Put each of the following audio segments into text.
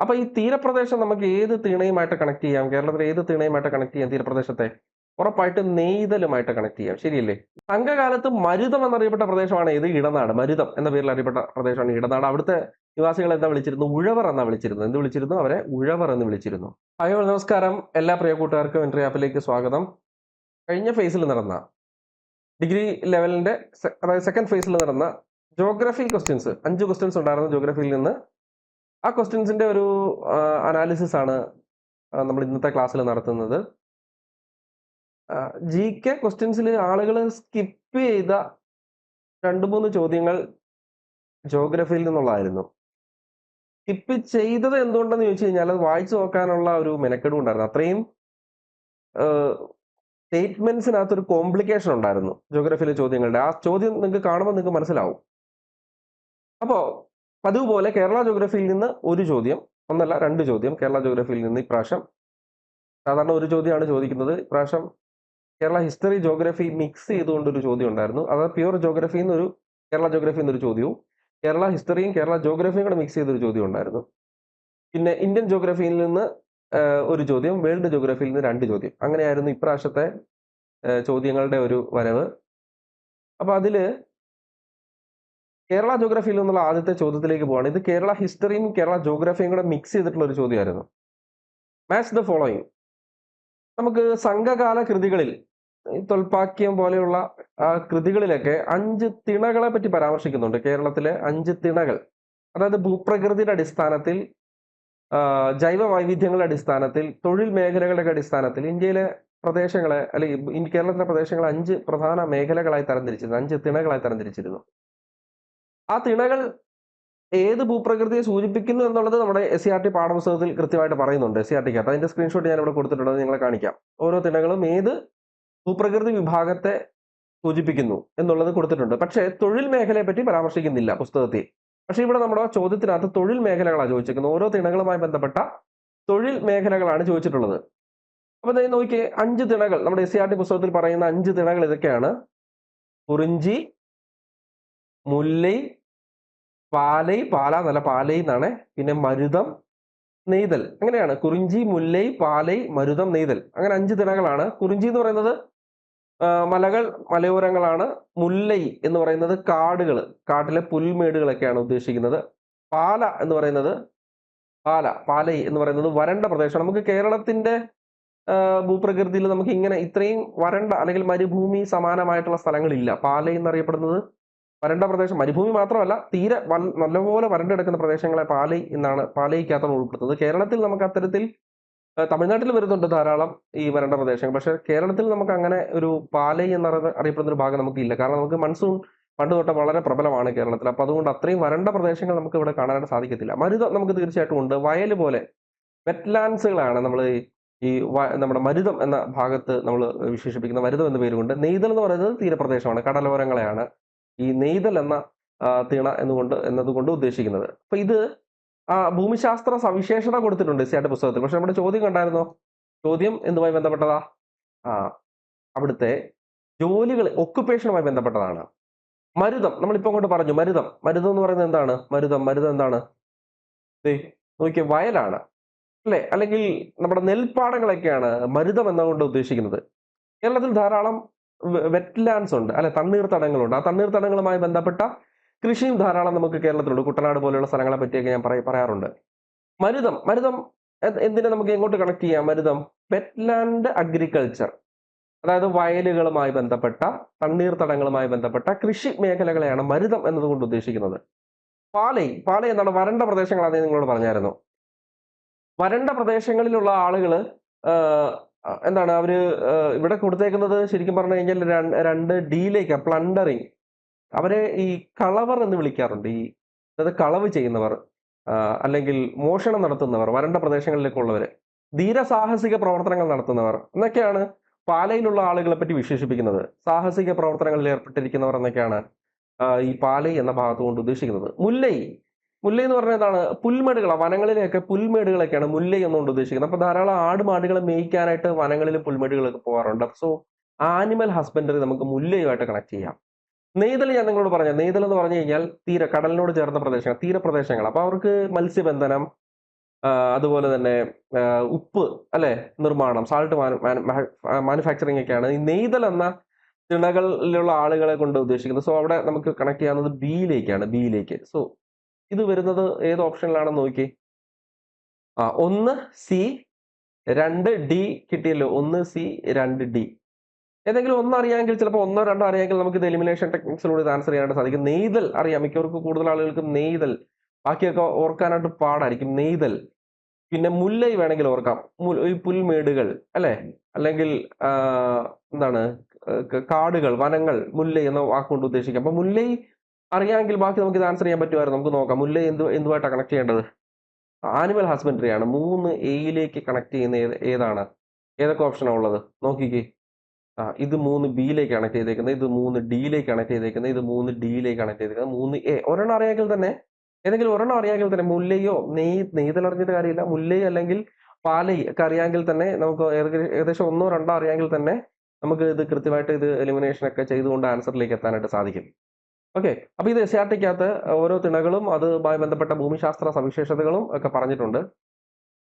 അപ്പൊ ഈ തീരപ്രദേശം നമുക്ക് ഏത് തീണയുമായിട്ട് കണക്ട് ചെയ്യാം? കേരളത്തിലെ ഏത് തീണയുമായിട്ട് കണക്ട് ചെയ്യാം തീരപ്രദേശത്തെ? ഉറപ്പായിട്ട് നെയ്തലുമായിട്ട് കണക്ട് ചെയ്യാം. ശരിയല്ലേ? സംഘകാലത്ത് മരുതം എന്നറിയപ്പെട്ട പ്രദേശമാണ് ഇത് ഇടനാട്. മരുതം എന്ന പേരിൽ അറിയപ്പെട്ട പ്രദേശമാണ് ഇടനാട്. അവിടുത്തെ നിവാസികൾ എന്താ വിളിച്ചിരുന്നു? ഉഴവർ എന്നാ വിളിച്ചിരുന്നു. എന്ത് വിളിച്ചിരുന്നു? അവരെ ഉഴവർ എന്ന് വിളിച്ചിരുന്നു. അയ്യോ നമസ്കാരം. എല്ലാ പ്രിയ കൂട്ടുകാർക്കും എൻട്രി ആപ്പിലേക്ക് സ്വാഗതം. കഴിഞ്ഞ ഫേസിൽ നടന്ന ഡിഗ്രി ലെവലിന്റെ അതായത് സെക്കൻഡ് ഫേസിൽ നടന്ന ജോഗ്രഫി ക്വസ്റ്റ്യൻസ് അഞ്ച് ക്വസ്റ്റ്യൻസ് ഉണ്ടായിരുന്നു ജോഗ്രഫിയിൽ നിന്ന്. ആ ക്വസ്റ്റ്യൻസിന്റെ ഒരു അനാലിസിസ് ആണ് നമ്മൾ ഇന്നത്തെ ക്ലാസ്സിൽ നടത്തുന്നത്. ജി കെ ക്വസ്റ്റ്യൻസിൽ ആളുകൾ സ്കിപ്പ് ചെയ്ത രണ്ട് മൂന്ന് ചോദ്യങ്ങൾ ജോഗ്രഫിയിൽ നിന്നുള്ളതായിരുന്നു. സ്കിപ്പ് ചെയ്തത് എന്തുകൊണ്ടെന്ന് ചോദിച്ചു കഴിഞ്ഞാൽ അത് വായിച്ചു നോക്കാനുള്ള ഒരു മെനക്കെടും ഉണ്ടായിരുന്നു. അത്രയും സ്റ്റേറ്റ്മെന്റ്സിനകത്ത് ഒരു കോംപ്ലിക്കേഷൻ ഉണ്ടായിരുന്നു ജോഗ്രഫിയിലെ ചോദ്യങ്ങളുടെ. ആ ചോദ്യം നിങ്ങൾക്ക് കാണുമ്പോൾ നിങ്ങൾക്ക് മനസ്സിലാവും. അപ്പോൾ പതിവ് പോലെ കേരള ജോഗ്രഫിയിൽ നിന്ന് ഒരു ചോദ്യം ഒന്നല്ല രണ്ട് ചോദ്യം കേരള ജോഗ്രഫിയിൽ നിന്ന് ഇപ്രാവശ്യം. സാധാരണ ഒരു ചോദ്യമാണ് ചോദിക്കുന്നത്. ഇപ്രാവശ്യം കേരള ഹിസ്റ്ററി ജോഗ്രഫി മിക്സ് ചെയ്തുകൊണ്ട് ഒരു ചോദ്യം ഉണ്ടായിരുന്നു. അത് പ്യുവർ ജോഗ്രഫിയിൽ നിന്ന് ഒരു കേരള ജോഗ്രഫിയിൽ നിന്ന് ഒരു ചോദ്യവും കേരള ഹിസ്റ്ററിയും കേരള ജോഗ്രഫിയും കൂടെ മിക്സ് ചെയ്തൊരു ചോദ്യം ഉണ്ടായിരുന്നു. പിന്നെ ഇന്ത്യൻ ജോഗ്രഫിയിൽ നിന്ന് ഒരു ചോദ്യം വേൾഡ് ജോഗ്രഫിയിൽ നിന്ന് രണ്ട് ചോദ്യം. അങ്ങനെയായിരുന്നു ഇപ്രാവശ്യത്തെ ചോദ്യങ്ങളുടെ ഒരു വരവ്. അപ്പോൾ അതിൽ കേരള ജോഗ്രഫിയിൽ നിന്നുള്ള ആദ്യത്തെ ചോദ്യത്തിലേക്ക് പോവാണ്. ഇത് കേരള ഹിസ്റ്ററിയും കേരള ജോഗ്രഫിയും കൂടെ മിക്സ് ചെയ്തിട്ടുള്ള ഒരു ചോദ്യമായിരുന്നു. മാച്ച് ദ ഫോളോയിങ് നമുക്ക് സംഘകാല കൃതികളിൽ തൊൽപാക്യം പോലെയുള്ള കൃതികളിലൊക്കെ അഞ്ച് തിണകളെ പറ്റി പരാമർശിക്കുന്നുണ്ട്. കേരളത്തിലെ അഞ്ച് തിണകൾ. അതായത് ഭൂപ്രകൃതിയുടെ അടിസ്ഥാനത്തിൽ ജൈവ വൈവിധ്യങ്ങളുടെ അടിസ്ഥാനത്തിൽ തൊഴിൽ മേഖലകളുടെ അടിസ്ഥാനത്തിൽ ഇന്ത്യയിലെ പ്രദേശങ്ങളെ അല്ലെങ്കിൽ കേരളത്തിലെ പ്രദേശങ്ങളെ അഞ്ച് പ്രധാന മേഖലകളായി തരംതിരിച്ചിരുന്നു. അഞ്ച് തിണകളായി തരംതിരിച്ചിരുന്നു. ആ തിണകൾ ഏത് ഭൂപ്രകൃതിയെ സൂചിപ്പിക്കുന്നു എന്നുള്ളത് നമ്മുടെ എസ് സി ആർ ടി പാഠപുസ്തകത്തിൽ കൃത്യമായിട്ട് പറയുന്നുണ്ട് എസ് സി ആർ ടിക്കകത്ത് അതിന്റെ സ്ക്രീൻഷോട്ട് ഞാൻ ഇവിടെ കൊടുത്തിട്ടുണ്ട് അത് നിങ്ങളെ കാണിക്കാം. ഓരോ തിണകളും ഏത് ഭൂപ്രകൃതി വിഭാഗത്തെ സൂചിപ്പിക്കുന്നു എന്നുള്ളത് കൊടുത്തിട്ടുണ്ട്. പക്ഷേ തൊഴിൽ മേഖലയെ പറ്റി പരാമർശിക്കുന്നില്ല പുസ്തകത്തിൽ. പക്ഷേ ഇവിടെ നമ്മുടെ ചോദ്യത്തിനകത്ത് തൊഴിൽ മേഖലകളാണ് ചോദിച്ചിരിക്കുന്നത്. ഓരോ തിണകളുമായി ബന്ധപ്പെട്ട തൊഴിൽ മേഖലകളാണ് ചോദിച്ചിട്ടുള്ളത്. അപ്പൊ ദേ നോക്കിയേ അഞ്ച് തിണകൾ. നമ്മുടെ എസ് സി ആർ ടി പുസ്തകത്തിൽ പറയുന്ന അഞ്ച് തിണകൾ ഇതൊക്കെയാണ്. കുറിഞ്ചി മുല്ലൈ പാലൈ പാല എന്നല്ല പാലൈ എന്നാണ്. പിന്നെ മരുതം നെയ്തൽ. അങ്ങനെയാണ്. കുറിഞ്ചി മുല്ലൈ പാലൈ മരുതം നെയ്തൽ. അങ്ങനെ അഞ്ച് തിണകളാണ് കുറിഞ്ചി എന്ന് പറയുന്നത് മലകൾ മലയോരങ്ങളാണ്. മുല്ലൈ എന്ന് പറയുന്നത് കാടുകൾ കാട്ടിലെ പുൽമേടുകളൊക്കെയാണ് ഉദ്ദേശിക്കുന്നത്. പാല എന്ന് പറയുന്നത് പാല പാലൈ എന്ന് പറയുന്നത് വരണ്ട പ്രദേശമാണ്. നമുക്ക് കേരളത്തിന്റെ ഭൂപ്രകൃതിയിൽ നമുക്ക് ഇങ്ങനെ ഇത്രയും വരണ്ട അല്ലെങ്കിൽ മരുഭൂമി സമാനമായിട്ടുള്ള സ്ഥലങ്ങളില്ല. പാലൈ എന്നറിയപ്പെടുന്നത് വരണ്ട പ്രദേശം. മരുഭൂമി മാത്രമല്ല തീരെ വൻ നല്ലപോലെ വരണ്ടെടുക്കുന്ന പ്രദേശങ്ങളെ പാലൈ എന്നാണ് പാലൈക്കകത്താണ് ഉൾപ്പെടുത്തുന്നത്. കേരളത്തിൽ നമുക്ക് അത്തരത്തിൽ തമിഴ്നാട്ടിൽ വരുന്നുണ്ട് ധാരാളം ഈ വരണ്ട പ്രദേശങ്ങൾ. പക്ഷേ കേരളത്തിൽ നമുക്ക് അങ്ങനെ ഒരു പാലൈ എന്ന് അറിയപ്പെടുന്ന ഒരു ഭാഗം നമുക്ക് ഇല്ല കാരണം നമുക്ക് മൺസൂൺ പണ്ട് തൊട്ട് വളരെ പ്രബലമാണ് കേരളത്തിൽ. അപ്പൊ അതുകൊണ്ട് അത്രയും വരണ്ട പ്രദേശങ്ങൾ നമുക്ക് ഇവിടെ കാണാനായിട്ട് സാധിക്കത്തില്ല. മരുതം നമുക്ക് തീർച്ചയായിട്ടും ഉണ്ട്. വയൽ പോലെ വെറ്റ്ലാൻഡ്സുകളാണ് നമ്മൾ ഈ നമ്മുടെ മരുതം എന്ന ഭാഗത്ത് നമ്മൾ വിശേഷിപ്പിക്കുന്ന മരുതം എന്ന പേരുകൊണ്ട് നെയ്തൽ എന്ന് പറയുന്നത് തീരപ്രദേശമാണ്. കടലോരങ്ങളെയാണ്. ഈ നെയ്തൽ എന്ന തീണ എന്നുകൊണ്ട് എന്നതുകൊണ്ട് ഉദ്ദേശിക്കുന്നത്. അപ്പൊ ഇത് ഭൂമിശാസ്ത്ര സവിശേഷത കൊടുത്തിട്ടുണ്ട് സിയാട്ട് പുസ്തകത്തിൽ. പക്ഷെ നമ്മുടെ ചോദ്യം കണ്ടായിരുന്നോ? ചോദ്യം എന്തുമായി ബന്ധപ്പെട്ടതാ? ആ അവിടുത്തെ ജോലികൾ ഒക്കുപേഷനുമായി ബന്ധപ്പെട്ടതാണ്. മരുതം നമ്മളിപ്പോ അങ്ങോട്ട് പറഞ്ഞു മരുതം. മരുതം എന്ന് പറയുന്നത് എന്താണ്? മരുതം മരുതം എന്താണ്? നോക്കിയേ വയലാണ്. അല്ലെ? അല്ലെങ്കിൽ നമ്മുടെ നെൽപ്പാടങ്ങളൊക്കെയാണ് മരുതം എന്നുകൊണ്ട് ഉദ്ദേശിക്കുന്നത്. കേരളത്തിൽ ധാരാളം വെറ്റ്ലാൻഡ്സ് ഉണ്ട്. അല്ലെ തണ്ണീർത്തടങ്ങളുണ്ട് ആ തണ്ണീർത്തടങ്ങളുമായി ബന്ധപ്പെട്ട കൃഷിയും ധാരാളം നമുക്ക് കേരളത്തിലുണ്ട്. കുട്ടനാട് പോലെയുള്ള സ്ഥലങ്ങളെ പറ്റിയൊക്കെ ഞാൻ പറയ- പറയാറുണ്ട്. മരുതം. മരുതം എന്തിനെ നമുക്ക് എങ്ങോട്ട് കണക്ട് ചെയ്യാം? മരുതം. വെറ്റ്ലാൻഡ് അഗ്രികൾച്ചർ അതായത് വയലുകളുമായി ബന്ധപ്പെട്ട തണ്ണീർത്തടങ്ങളുമായി ബന്ധപ്പെട്ട കൃഷി മേഖലകളെയാണ് മരുതം എന്നതുകൊണ്ട് ഉദ്ദേശിക്കുന്നത്. പാലൈ. പാലൈ എന്നാണ് വരണ്ട പ്രദേശങ്ങളാണ് നിങ്ങളോട് പറഞ്ഞായിരുന്നു. വരണ്ട പ്രദേശങ്ങളിലുള്ള ആളുകൾ ആഹ്, എന്താണ് അവർ ഇവിടെ കൊടുത്തേക്കുന്നത് ശരിക്കും പറഞ്ഞു കഴിഞ്ഞാൽ രണ്ട് രണ്ട് ഡീലേക്ക് പ്ലണ്ടറിങ്. അവരെ ഈ കളവർ എന്ന് വിളിക്കാറുണ്ട്. ഈ അതായത് കളവ് ചെയ്യുന്നവർ അല്ലെങ്കിൽ മോഷണം നടത്തുന്നവർ വരണ്ട പ്രദേശങ്ങളിലേക്കുള്ളവർ ധീരസാഹസിക പ്രവർത്തനങ്ങൾ നടത്തുന്നവർ എന്നൊക്കെയാണ് പാലയിലുള്ള ആളുകളെ പറ്റി വിശേഷിപ്പിക്കുന്നത്. സാഹസിക പ്രവർത്തനങ്ങളിൽ ഏർപ്പെട്ടിരിക്കുന്നവർ എന്നൊക്കെയാണ് ഈ പാലൈ എന്ന ഭാഗത്തുകൊണ്ട് ഉദ്ദേശിക്കുന്നത്. മുല്ലൈ മുല്ലൈ എന്ന് പറഞ്ഞാൽ എന്താണ്? പുൽമേടുകൾ വനങ്ങളിലെയൊക്കെ പുൽമേടുകളൊക്കെയാണ് മുല്ല എന്നുകൊണ്ട് ഉദ്ദേശിക്കുന്നത്. അപ്പൊ ധാരാളം ആട് മാടുകളെ മേയ്ക്കാനായിട്ട് വനങ്ങളിൽ പുൽമേടുകളൊക്കെ പോകാറുണ്ട്. സോ ആനിമൽ ഹസ്ബൻഡറി നമുക്ക് മുല്ലയുമായിട്ട് കണക്ട് ചെയ്യാം. നെയ്തൽ ഞാൻ നിങ്ങളോട് പറഞ്ഞ നെയ്തൽ എന്ന് പറഞ്ഞു കഴിഞ്ഞാൽ തീര കടലിനോട് ചേർന്ന പ്രദേശങ്ങൾ തീരപ്രദേശങ്ങൾ അപ്പൊ അവർക്ക് മത്സ്യബന്ധനം അതുപോലെ തന്നെ ഉപ്പ് അല്ലെ നിർമ്മാണം സാൾട്ട് മാനുഫാക്ചറിങ് ഒക്കെയാണ്. ഈ നെയ്തൽ എന്ന തിണകളിലുള്ള ആളുകളെ കൊണ്ട് ഉദ്ദേശിക്കുന്നത്. സോ അവിടെ നമുക്ക് കണക്ട് ചെയ്യാവുന്നത് ബിയിലേക്കാണ് ബിയിലേക്ക് സോ ഇത് വരുന്നത് ഏത് ഓപ്ഷനിലാണെന്ന് നോക്കി ആ ഒന്ന് സി രണ്ട് ഡി കിട്ടിയല്ലോ. ഒന്ന് സി രണ്ട് ഡി ഏതെങ്കിലും ഒന്ന് അറിയാമെങ്കിൽ ചിലപ്പോൾ ഒന്നോ രണ്ടോ അറിയാമെങ്കിൽ നമുക്ക് ഇത് എലിമിനേഷൻ ടെക്നിക്സിലൂടെ ഇത് ആൻസർ ചെയ്യാനായിട്ട് സാധിക്കും. നെയ്തൽ അറിയാം. മിക്കവർക്ക് കൂടുതൽ ആളുകൾക്കും നെയ്തൽ. ബാക്കിയൊക്കെ ഓർക്കാനായിട്ട് പാടായിരിക്കും. നെയ്തൽ. പിന്നെ മുല്ലൈ വേണമെങ്കിൽ ഓർക്കാം. ഈ പുൽമേടുകൾ അല്ലെ? അല്ലെങ്കിൽ എന്താണ് കാടുകൾ വനങ്ങൾ മുല്ലൈ എന്ന വാക്കുകൊണ്ട് ഉദ്ദേശിക്കാം. അപ്പൊ മുല്ലൈ അറിയാമെങ്കിൽ ബാക്കി നമുക്ക് ഇത് ആൻസർ ചെയ്യാൻ പറ്റുമായിരുന്നു. നമുക്ക് നോക്കാം. മുല്ല എന്ത് എന്തുമായിട്ടാണ് കണക്ട് ചെയ്യേണ്ടത്? ആനിമൽ ഹസ്ബൻഡറി ആണ്. മൂന്ന് എയിലേക്ക് കണക്ട് ചെയ്യുന്ന ഏത് ഏതാണ്? ഏതൊക്കെ ഓപ്ഷനാണ് ഉള്ളത് നോക്കിക്കേ. ആ ഇത് മൂന്ന് ബിയിലേക്ക് കണക്ട് ചെയ്തേക്കുന്നത് ഇത് മൂന്ന് ഡിയിലേക്ക് കണക്ട് ചെയ്തേക്കുന്നത് ഇത് മൂന്ന് ഡിയിലേക്ക് കണക്ട് ചെയ്തേക്കുന്നത് മൂന്ന് എ ഒരെണ്ണം അറിയാമെങ്കിൽ തന്നെ ഏതെങ്കിലും ഒരെണ്ണം അറിയാമെങ്കിൽ തന്നെ മുല്ലയോ നെയ് നെയ്തൽ അറിഞ്ഞിട്ട് കാര്യമില്ല. മുല്ലയോ അല്ലെങ്കിൽ പാലൈ ഒക്കെ അറിയാമെങ്കിൽ തന്നെ നമുക്ക് ഏകദേശം ഒന്നോ രണ്ടോ അറിയാമെങ്കിൽ തന്നെ നമുക്ക് ഇത് കൃത്യമായിട്ട് ഇത് എലിമിനേഷൻ ഒക്കെ ചെയ്തുകൊണ്ട് ആൻസറിലേക്ക് എത്താനായിട്ട് സാധിക്കും. ഓക്കെ അപ്പോൾ ഇത് എസ് ആർ ടിക്കകത്ത് ഓരോ തിണകളും അതുമായി ബന്ധപ്പെട്ട ഭൂമിശാസ്ത്ര സവിശേഷതകളും ഒക്കെ പറഞ്ഞിട്ടുണ്ട്.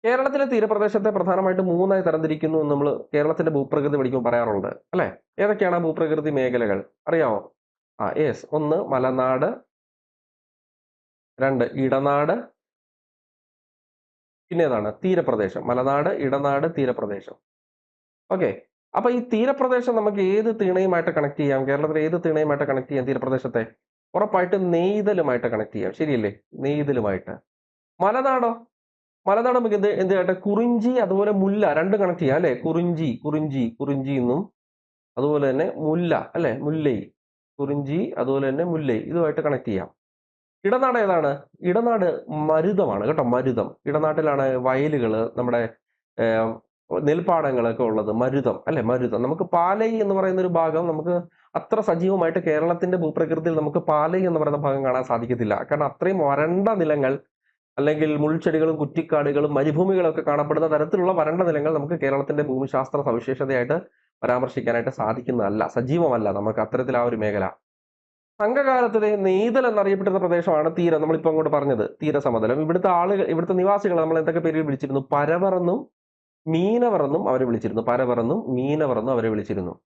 കേരളത്തിലെ തീരപ്രദേശത്തെ പ്രധാനമായിട്ട് മൂന്നായി തരംതിരിക്കുന്നു എന്ന് നമ്മൾ കേരളത്തിന്റെ ഭൂപ്രകൃതി പഠിക്കുമ്പോൾ പറയാറുണ്ട്. അല്ലേ? ഏതൊക്കെയാണ് ഭൂപ്രകൃതി മേഖലകൾ? അറിയാമോ? ആ യെസ്. ഒന്ന് മലനാട്. രണ്ട് ഇടനാട്. പിന്നെ ഏതാണ്? തീരപ്രദേശം. മലനാട് ഇടനാട് തീരപ്രദേശം. ഓക്കെ അപ്പൊ ഈ തീരപ്രദേശം നമുക്ക് ഏത് തീണയുമായിട്ട് കണക്ട് ചെയ്യാം? കേരളത്തിലെ ഏത് തീണയുമായിട്ട് കണക്ട് ചെയ്യാം തീരപ്രദേശത്തെ? ഉറപ്പായിട്ടും നെയ്തലുമായിട്ട് കണക്ട് ചെയ്യാം. ശരിയല്ലേ? നെയ്തലുമായിട്ട്. മലനാടോ? മലനാട് നമുക്ക് എന്ത് എന്തായിട്ട് കുറിഞ്ചി അതുപോലെ മുല്ല രണ്ടും കണക്ട് ചെയ്യാം അല്ലെ? കുറിഞ്ചി കുറിഞ്ചി കുറിഞ്ചി എന്നും. അതുപോലെ തന്നെ മുല്ല അല്ലെ? മുല്ലൈ കുറിഞ്ചി അതുപോലെ തന്നെ മുല്ലൈ ഇതുമായിട്ട് കണക്ട് ചെയ്യാം. ഇടനാട് ഏതാണ്? ഇടനാട് മരുതമാണ് കേട്ടോ മരുതം. ഇടനാട്ടിലാണ് വയലുകൾ നമ്മുടെ നെൽപ്പാടങ്ങളൊക്കെ ഉള്ളത് മരുതം അല്ലെ? മരുതം. നമുക്ക് പാലൈ എന്ന് പറയുന്ന ഒരു ഭാഗം നമുക്ക് അത്ര സജീവമായിട്ട് കേരളത്തിന്റെ ഭൂപ്രകൃതിയിൽ നമുക്ക് പാലൈ എന്ന് പറയുന്ന ഭാഗം കാണാൻ സാധിക്കത്തില്ല. കാരണം അത്രയും വരണ്ട നിലങ്ങൾ അല്ലെങ്കിൽ മുൾച്ചെടികളും കുറ്റിക്കാടുകളും മരുഭൂമികളൊക്കെ കാണപ്പെടുന്ന തരത്തിലുള്ള വരണ്ട നിലങ്ങൾ നമുക്ക് കേരളത്തിന്റെ ഭൂമിശാസ്ത്ര സവിശേഷതയായിട്ട് പരാമർശിക്കാനായിട്ട് സാധിക്കുന്നതല്ല സജീവമല്ല നമുക്ക് അത്തരത്തിൽ ആ ഒരു മേഖല. സംഘകാലത്തിലെ നെയ്തൽ എന്നറിയപ്പെട്ടിരുന്ന പ്രദേശമാണ് തീരം. നമ്മളിപ്പോ അങ്ങോട്ട് പറഞ്ഞത് തീരസമതലം. ഇവിടുത്തെ ആളുകൾ ഇവിടുത്തെ നിവാസികൾ നമ്മൾ എന്തൊക്കെ പേരിൽ വിളിച്ചിരുന്നു? പരവർ എന്നും അവരെ വിളിച്ചിരുന്നു. പരവർ മീനവറെന്നും അവരെ വിളിച്ചിരുന്നു.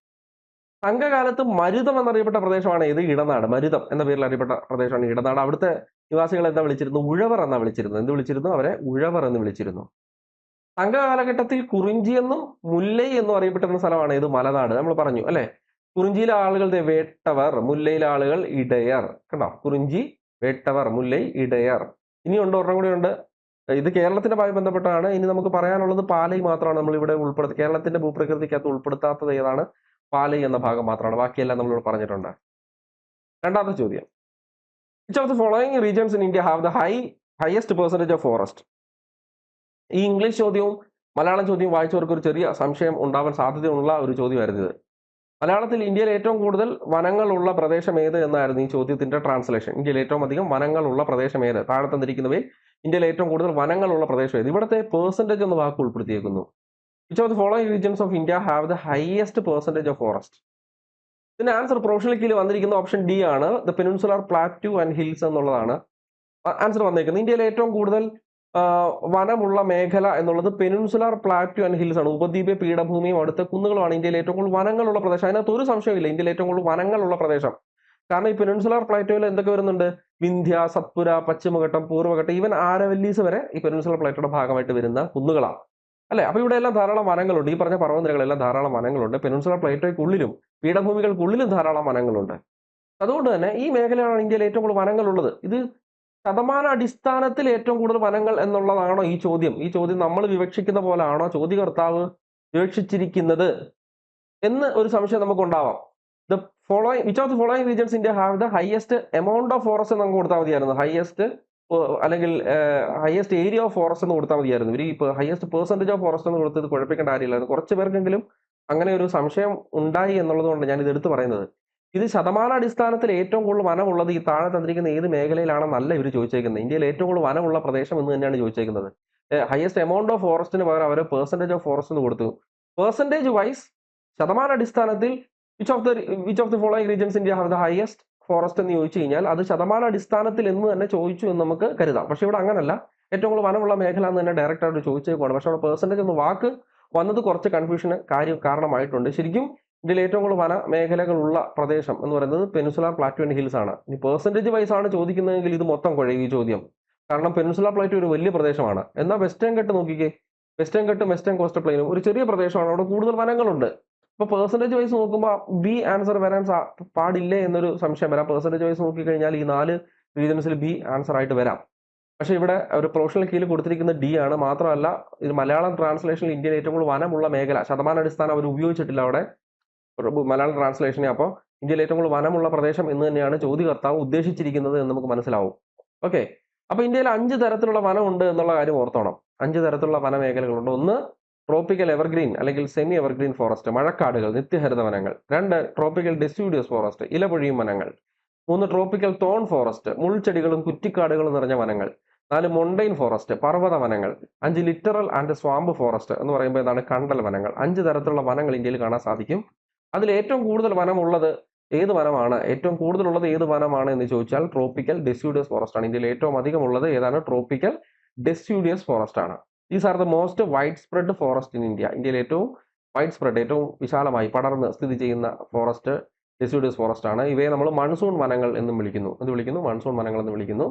സംഘകാലത്ത് മരുതം എന്നറിയപ്പെട്ട പ്രദേശമാണ് ഇത് ഇടനാട്. മരുതം എന്ന പേരിൽ അറിയപ്പെട്ട പ്രദേശമാണ് ഇടനാട്. അവിടുത്തെ നിവാസികൾ എന്താ വിളിച്ചിരുന്നു? ഉഴവർ എന്നാ വിളിച്ചിരുന്നു. എന്ത് വിളിച്ചിരുന്നു? അവരെ ഉഴവർ എന്ന് വിളിച്ചിരുന്നു. സംഘകാലഘട്ടത്തിൽ കുറിഞ്ചി എന്നും മുല്ലൈ എന്നും അറിയപ്പെട്ടിരുന്ന സ്ഥലമാണ് ഇത് മലനാട്. നമ്മൾ പറഞ്ഞു അല്ലെ? കുറിഞ്ചിയിലെ ആളുകൾ വേട്ടവർ മുല്ലയിലെ ആളുകൾ ഇടയർ. കണ്ടോ? കുറിഞ്ചി വേട്ടവർ മുല്ലൈ ഇടയർ. ഇനിയുണ്ട്? ഒരെണ്ണം കൂടി ഉണ്ട്. ഇത് കേരളത്തിനുമായി ബന്ധപ്പെട്ടാണ്. ഇനി നമുക്ക് പറയാനുള്ളത് പാലൈ മാത്രമാണ് നമ്മൾ ഇവിടെ ഉൾപ്പെടുത്തി കേരളത്തിന്റെ ഭൂപ്രകൃതിക്കകത്ത് ഉൾപ്പെടുത്താത്തത് ഏതാണ്? പാലൈ എന്ന ഭാഗം മാത്രമാണ്. ബാക്കിയെല്ലാം നമ്മളിവിടെ പറഞ്ഞിട്ടുണ്ട്. രണ്ടാമത്തെ ചോദ്യം. Which of the following regions in India have the high highest percentage of forest ഈ ഇംഗ്ലീഷ് ചോദ്യവും മലയാളം ചോദ്യവും വായിച്ചവർക്ക് ഒരു ചെറിയ സംശയം ഉണ്ടാവാൻ സാധ്യതയുള്ള ഒരു ചോദ്യമായിരുന്നു ഇത് മലയാളത്തിൽ ഇന്ത്യയിൽ ഏറ്റവും കൂടുതൽ വനങ്ങളുള്ള പ്രദേശം ഏത് എന്നായിരുന്നു ഈ ചോദ്യത്തിന്റെ ട്രാൻസ്ലേഷൻ ഇന്ത്യയിൽ ഏറ്റവും അധികം വനങ്ങളുള്ള പ്രദേശം ഏത്? താഴെ തന്നിരിക്കുന്നവയിൽ ഇന്ത്യയിൽ ഏറ്റവും കൂടുതൽ വനങ്ങളുള്ള പ്രദേശം ഇവിടുത്തെ പേഴ്സന്റേജ് എന്ന വാക്ക് ഉൾപ്പെടുത്തിയേക്കുന്നു. Which of the following regions of India have the highest percentage of forest ഇതിന്റെ ആൻസർ പ്രൊഫഷണൽ കീഴിൽ വന്നിരിക്കുന്ന ഓപ്ഷൻ ഡി ആണ്. The peninsular plateau and hills എന്നുള്ളതാണ്. ആൻസർ വന്നേക്കുന്നത് ഇന്ത്യയിലെ ഏറ്റവും കൂടുതൽ വനമുള്ള മേഖല എന്നുള്ളത് പെനുൻസുലർ പ്ലാറ്റു ആൻഡ് ഹിൽസ് ആണ്. ഉപദ്വീപ പീഠഭൂമിയും അടുത്ത കുന്നുകളുമാണ് ഇന്ത്യയിലെ ഏറ്റവും കൂടുതൽ വനങ്ങളുള്ള പ്രദേശം. അതിനകത്ത് ഒരു സംശയമില്ല ഇന്ത്യയിൽ ഏറ്റവും കൂടുതൽ വനങ്ങളുള്ള പ്രദേശം. കാരണം ഈ പെനുൻസുലാർ പ്ലേറ്റോയിൽ എന്തൊക്കെ വരുന്നുണ്ട്? വിന്ധ്യ സത്പുര പശ്ചിമഘട്ടം പൂർവഘട്ടം ഈവൻ ആരവല്ലീസ് വരെ ഈ പെനുൻസുലാർ പ്ലേറ്റോയുടെ ഭാഗമായിട്ട് വരുന്ന കുന്നുകളാണ്. അല്ലെ? അപ്പൊ ഇവിടെ എല്ലാം ധാരാളം വനങ്ങളുണ്ട്. ഈ പറഞ്ഞ പർവതനിരകളെല്ലാം ധാരാളം വനങ്ങളുണ്ട്. പെനുൻസുലാർ പ്ലേറ്റോയ്ക്കുള്ളിലും പീഠഭൂമികൾക്കുള്ളിലും ധാരാളം വനങ്ങളുണ്ട്. അതുകൊണ്ട് തന്നെ ഈ മേഖലയാണ് ഇന്ത്യയിൽ ഏറ്റവും കൂടുതൽ വനങ്ങളുള്ളത്. ഇത് ശതമാന അടിസ്ഥാനത്തിൽ ഏറ്റവും കൂടുതൽ വനങ്ങൾ എന്നുള്ളതാണോ ഈ ചോദ്യം? ഈ ചോദ്യം നമ്മൾ വിവക്ഷിക്കുന്ന പോലാണോ ചോദ്യകർത്താവ് വിവക്ഷിച്ചിരിക്കുന്നത്? എന്ന് ഒരു സംശയം നമുക്ക് ഉണ്ടാവാം the following which of the following regions India have the highest amount of forest നമുക്ക് കൊടുത്താൽ മതിയായിരുന്നു. ഹയസ്റ്റ് അല്ലെങ്കിൽ ഹയസ്റ്റ് ഏരിയ ഓഫ് ഫോറസ്റ്റ് എന്ന് കൊടുത്താൽ മതിയായിരുന്നു. ഇവർ ഇപ്പോൾ ഹയസ്റ്റ് പെർസെന്റേജ് ഓഫ് ഫോറസ്റ്റ് എന്ന് കൊടുത്തത് കുഴപ്പിക്കേണ്ട കാര്യമില്ലായിരുന്നു കുറച്ച് പേർക്കെങ്കിലും അങ്ങനെ ഒരു സംശയം ഉണ്ടായി എന്നുള്ളതുകൊണ്ട് ഞാൻ ഇത് എടുത്തു പറയുന്നത്. ഇത് ശതമാനാടിസ്ഥാനത്തിൽ ഏറ്റവും കൂടുതൽ വനമുള്ളത് ഈ താഴെ തന്നിരിക്കുന്ന ഏത് മേഖലയിലാണെന്നല്ല ഇവർ ചോദിച്ചേക്കുന്നത്. ഇന്ത്യയിൽ ഏറ്റവും കൂടുതൽ വനമുള്ള പ്രദേശം എന്ന് തന്നെയാണ് ചോദിച്ചേക്കുന്നത്. ഹയസ്റ്റ് എമൗണ്ട് ഓഫ് ഫോറസ്റ്റിന് പകരം അവർ പെർസെന്റേജ് ഓഫ് ഫോറസ്റ്റ് എന്ന് കൊടുത്തു. Percentage wise ശതമാനാടിസ്ഥാനത്തിൽ which of the which of the following regions India have the highest forest എന്ന് ചോദിച്ചു കഴിഞ്ഞാൽ അത് ശതമാന അടിസ്ഥാനത്തിൽ എന്ന് തന്നെ ചോദിച്ചു എന്ന് നമുക്ക് കരുതാം. പക്ഷേ ഇവിടെ അങ്ങനല്ല. ഏറ്റവും കൂടുതൽ വനമുള്ള മേഖല എന്ന് തന്നെ ഡയറക്റ്റ് ആയിട്ട് ചോദിച്ചേക്കുവാണ്. പക്ഷേ അവിടെ പെർസെന്റേജ് ഒന്ന് വാക്ക് വന്നത് കുറച്ച് കൺഫ്യൂഷന് കാര്യം കാരണമായിട്ടുണ്ട്. ശരിക്കും ഇതിൽ ഏറ്റവും കൂടുതൽ വന മേഖലകളുള്ള പ്രദേശം എന്ന് പറയുന്നത് പെനിസുലാർ പ്ലാറ്റു ആൻഡ് ഹിൽസ് ആണ്. ഇനി പെർസെന്റേജ് വൈസ് ആണ് ചോദിക്കുന്നതെങ്കിൽ ഇത് മൊത്തം കുഴയും ഈ ചോദ്യം. കാരണം പെനിസുലാർ പ്ലാറ്റു ഒരു വലിയ പ്രദേശമാണ്. എന്നാൽ വെസ്റ്റേൺ കെട്ട് നോക്കിക്കേ. വെസ്റ്റേൺ കെട്ടും വെസ്റ്റേൺ കോസ്റ്റ് പ്ലെയിനും ഒരു ചെറിയ പ്രദേശമാണ്. അവിടെ കൂടുതൽ വനങ്ങളുണ്ട്. അപ്പോൾ പേഴ്സന്റേജ് വൈസ് നോക്കുമ്പോൾ ബി ആൻസർ വരാൻ പാടില്ലേ എന്നൊരു സംശയം വരാം. പേഴ്സന്റേജ് വൈസ് നോക്കിക്കഴിഞ്ഞാൽ ഈ നാല് റീജൻസിൽ ബി ആൻസർ ആയിട്ട് വരാം. പക്ഷേ ഇവിടെ ഒരു പ്രൊഫഷണൽ കീഴിൽ കൊടുത്തിരിക്കുന്ന ഡി ആണ്. മാത്രമല്ല ഇത് മലയാളം ട്രാൻസ്ലേഷനിൽ ഇന്ത്യയിൽ ഏറ്റവും കൂടുതൽ വനമുള്ള മേഖല. ശതമാന അടിസ്ഥാനം അവർ ഉപയോഗിച്ചിട്ടില്ല അവിടെ. മലയാളം ട്രാൻസ്ലേഷനെ അപ്പോൾ ഇന്ത്യയിൽ ഏറ്റവും കൂടുതൽ വനമുള്ള പ്രദേശം എന്ന് തന്നെയാണ് ചോദ്യകർത്താവ് ഉദ്ദേശിച്ചിരിക്കുന്നത് എന്ന് നമുക്ക് മനസ്സിലാവും. ഓക്കെ അപ്പോൾ ഇന്ത്യയിൽ അഞ്ച് തരത്തിലുള്ള വനമുണ്ട് എന്നുള്ള കാര്യം ഓർത്തോണം. അഞ്ച് തരത്തിലുള്ള വനമേഖലകളുണ്ട്. ഒന്ന് ട്രോപ്പിക്കൽ എവർഗ്രീൻ അല്ലെങ്കിൽ സെമി എവർഗ്രീൻ ഫോറസ്റ്റ് മഴക്കാടുകൾ നിത്യഹരിത വനങ്ങൾ രണ്ട് ട്രോപ്പിക്കൽ ഡെസ്യൂഡിയസ് ഫോറസ്റ്റ് ഇലപൊഴിയും വനങ്ങൾ. മൂന്ന് ട്രോപ്പിക്കൽ തോൺ ഫോറസ്റ്റ് മുൾച്ചെടികളും കുറ്റിക്കാടുകളും നിറഞ്ഞ വനങ്ങൾ. നാല് മൊണ്ടൈൻ ഫോറസ്റ്റ് പർവത വനങ്ങൾ. അഞ്ച് ലിറ്ററൽ ആൻഡ് സ്വാമ്പ് ഫോറസ്റ്റ് എന്ന് പറയുമ്പോൾ എന്താണ് കണ്ടൽ വനങ്ങൾ. അഞ്ച് തരത്തിലുള്ള വനങ്ങൾ ഇന്ത്യയിൽ കാണാൻ സാധിക്കും. അതിൽ ഏറ്റവും കൂടുതൽ വനമുള്ളത് ഏത് വനമാണ്? ഏറ്റവും കൂടുതലുള്ളത് ഏത് വനമാണ് എന്ന് ചോദിച്ചാൽ ട്രോപ്പിക്കൽ ഡെസ്യൂഡിയസ് ഫോറസ്റ്റ് ആണ്. ഇന്ത്യയിൽ ഏറ്റവും അധികം ഉള്ളത് ഏതാണ്? ട്രോപ്പിക്കൽ ഡെസ്യൂഡിയസ് ഫോറസ്റ്റ് ആണ്. These are the most wide spread forest in India ഇന്ത്യയിൽ ഏറ്റവും വൈഡ് സ്പ്രെഡ് ഏറ്റവും വിശാലമായി പടർന്ന് സ്ഥിതി ചെയ്യുന്ന ഫോറസ്റ്റ് ഡെസ്യൂഡിയസ് ഫോറസ്റ്റ് ആണ്. ഇവയെ നമ്മൾ മൺസൂൺ വനങ്ങൾ എന്നും വിളിക്കുന്നു. എന്ത് വിളിക്കുന്നു? മൺസൂൺ വനങ്ങൾ എന്ന് വിളിക്കുന്നു.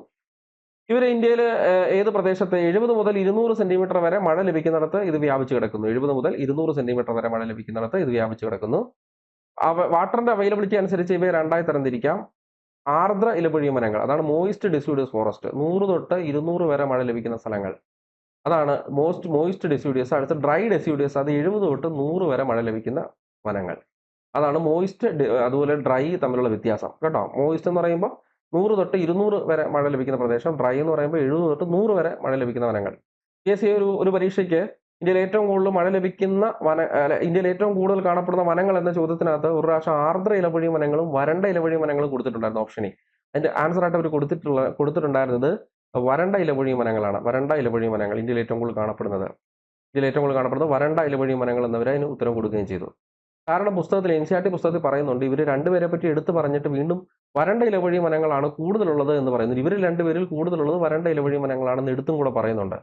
ഇവർ ഇന്ത്യയിൽ ഏത് പ്രദേശത്ത് എഴുപത് മുതൽ ഇരുന്നൂറ് സെന്റിമീറ്റർ വരെ മഴ ലഭിക്കുന്നിടത്ത് ഇത് വ്യാപിച്ചു കിടക്കുന്നു. എഴുപത് മുതൽ ഇരുന്നൂറ് സെന്റിമീറ്റർ വരെ മഴ ലഭിക്കുന്നിടത്ത് ഇത് വ്യാപിച്ചു കിടക്കുന്നു. വാട്ടറിന്റെ അവൈലബിലിറ്റി അനുസരിച്ച് ഇവയെ രണ്ടായി തരംതിരിക്കാം. ആർദ്ര ഇലപൊഴിയ വനങ്ങൾ അതാണ് മോയിസ്റ്റ് ഡെസ്യൂഡിയസ് ഫോറസ്റ്റ് നൂറ് തൊട്ട് ഇരുന്നൂറ് വരെ മഴ ലഭിക്കുന്ന സ്ഥലങ്ങൾ. അതാണ് മോസ്റ്റ് മോയിസ്റ്റ് ഡെസ്യൂഡിയസ് അടുത്ത ഡ്രൈ ഡെസ്യൂഡിയസ് അത് എഴുപത് തൊട്ട് നൂറ് വരെ മഴ ലഭിക്കുന്ന വനങ്ങൾ. അതാണ് മോയിസ്റ്റ് അതുപോലെ ഡ്രൈ തമ്മിലുള്ള വ്യത്യാസം. കേട്ടോ? മോയിസ്റ്റ് എന്ന് പറയുമ്പോൾ നൂറ് തൊട്ട് ഇരുന്നൂറ് വരെ മഴ ലഭിക്കുന്ന പ്രദേശം. ഡ്രൈ എന്ന് പറയുമ്പോൾ എഴുപത് തൊട്ട് നൂറ് വരെ മഴ ലഭിക്കുന്ന വനങ്ങൾ. പി എസ് സി ഒരു ഒരു പരീക്ഷയ്ക്ക് ഇന്ത്യയിൽ ഏറ്റവും കൂടുതൽ മഴ ലഭിക്കുന്ന വന ഇന്ത്യയിൽ ഏറ്റവും കൂടുതൽ കാണപ്പെടുന്ന വനങ്ങൾ എന്ന ചോദ്യത്തിനകത്ത് ഒരു പ്രാവശ്യം ആർദ്ര ഇലവഴി വനങ്ങളും വരണ്ട ഇലവഴി വനങ്ങളും കൊടുത്തിട്ടുണ്ടായിരുന്നു ഓപ്ഷനിൽ അതിന്റെ ആൻസർ ആയിട്ട് അവർ കൊടുത്തിട്ടുള്ള കൊടുത്തിട്ടുണ്ടായിരുന്നത് വരണ്ട ഇലപൊഴി മരങ്ങളാണ് വരണ്ട ഇലപൊഴി മരങ്ങൾ ഇന്ത്യയിൽ ഏറ്റവും കൂടുതൽ കാണപ്പെടുന്നത്. ഇന്ത്യയിൽ ഏറ്റവും കൂടുതൽ കാണപ്പെടുന്നത് വരണ്ട ഇലപൊഴി വനങ്ങൾ എന്നവർ അതിന് ഉത്തരം കൊടുക്കുകയും ചെയ്തു. കാരണം പുസ്തകത്തിൽ എൻ സി ആർ ടി പുസ്തകത്തിൽ പറയുന്നുണ്ട് ഇവർ രണ്ടുപേരെ പറ്റി എടുത്തു പറഞ്ഞിട്ട് വീണ്ടും വരണ്ട ഇലവഴി മരങ്ങളാണ് കൂടുതലുള്ളത് എന്ന് പറയുന്നത് ഇവർ രണ്ടുപേരിൽ കൂടുതലുള്ളത് വരണ്ട ഇലവഴി വനങ്ങളാണെന്ന് എടുത്തും കൂടെ പറയുന്നുണ്ട്.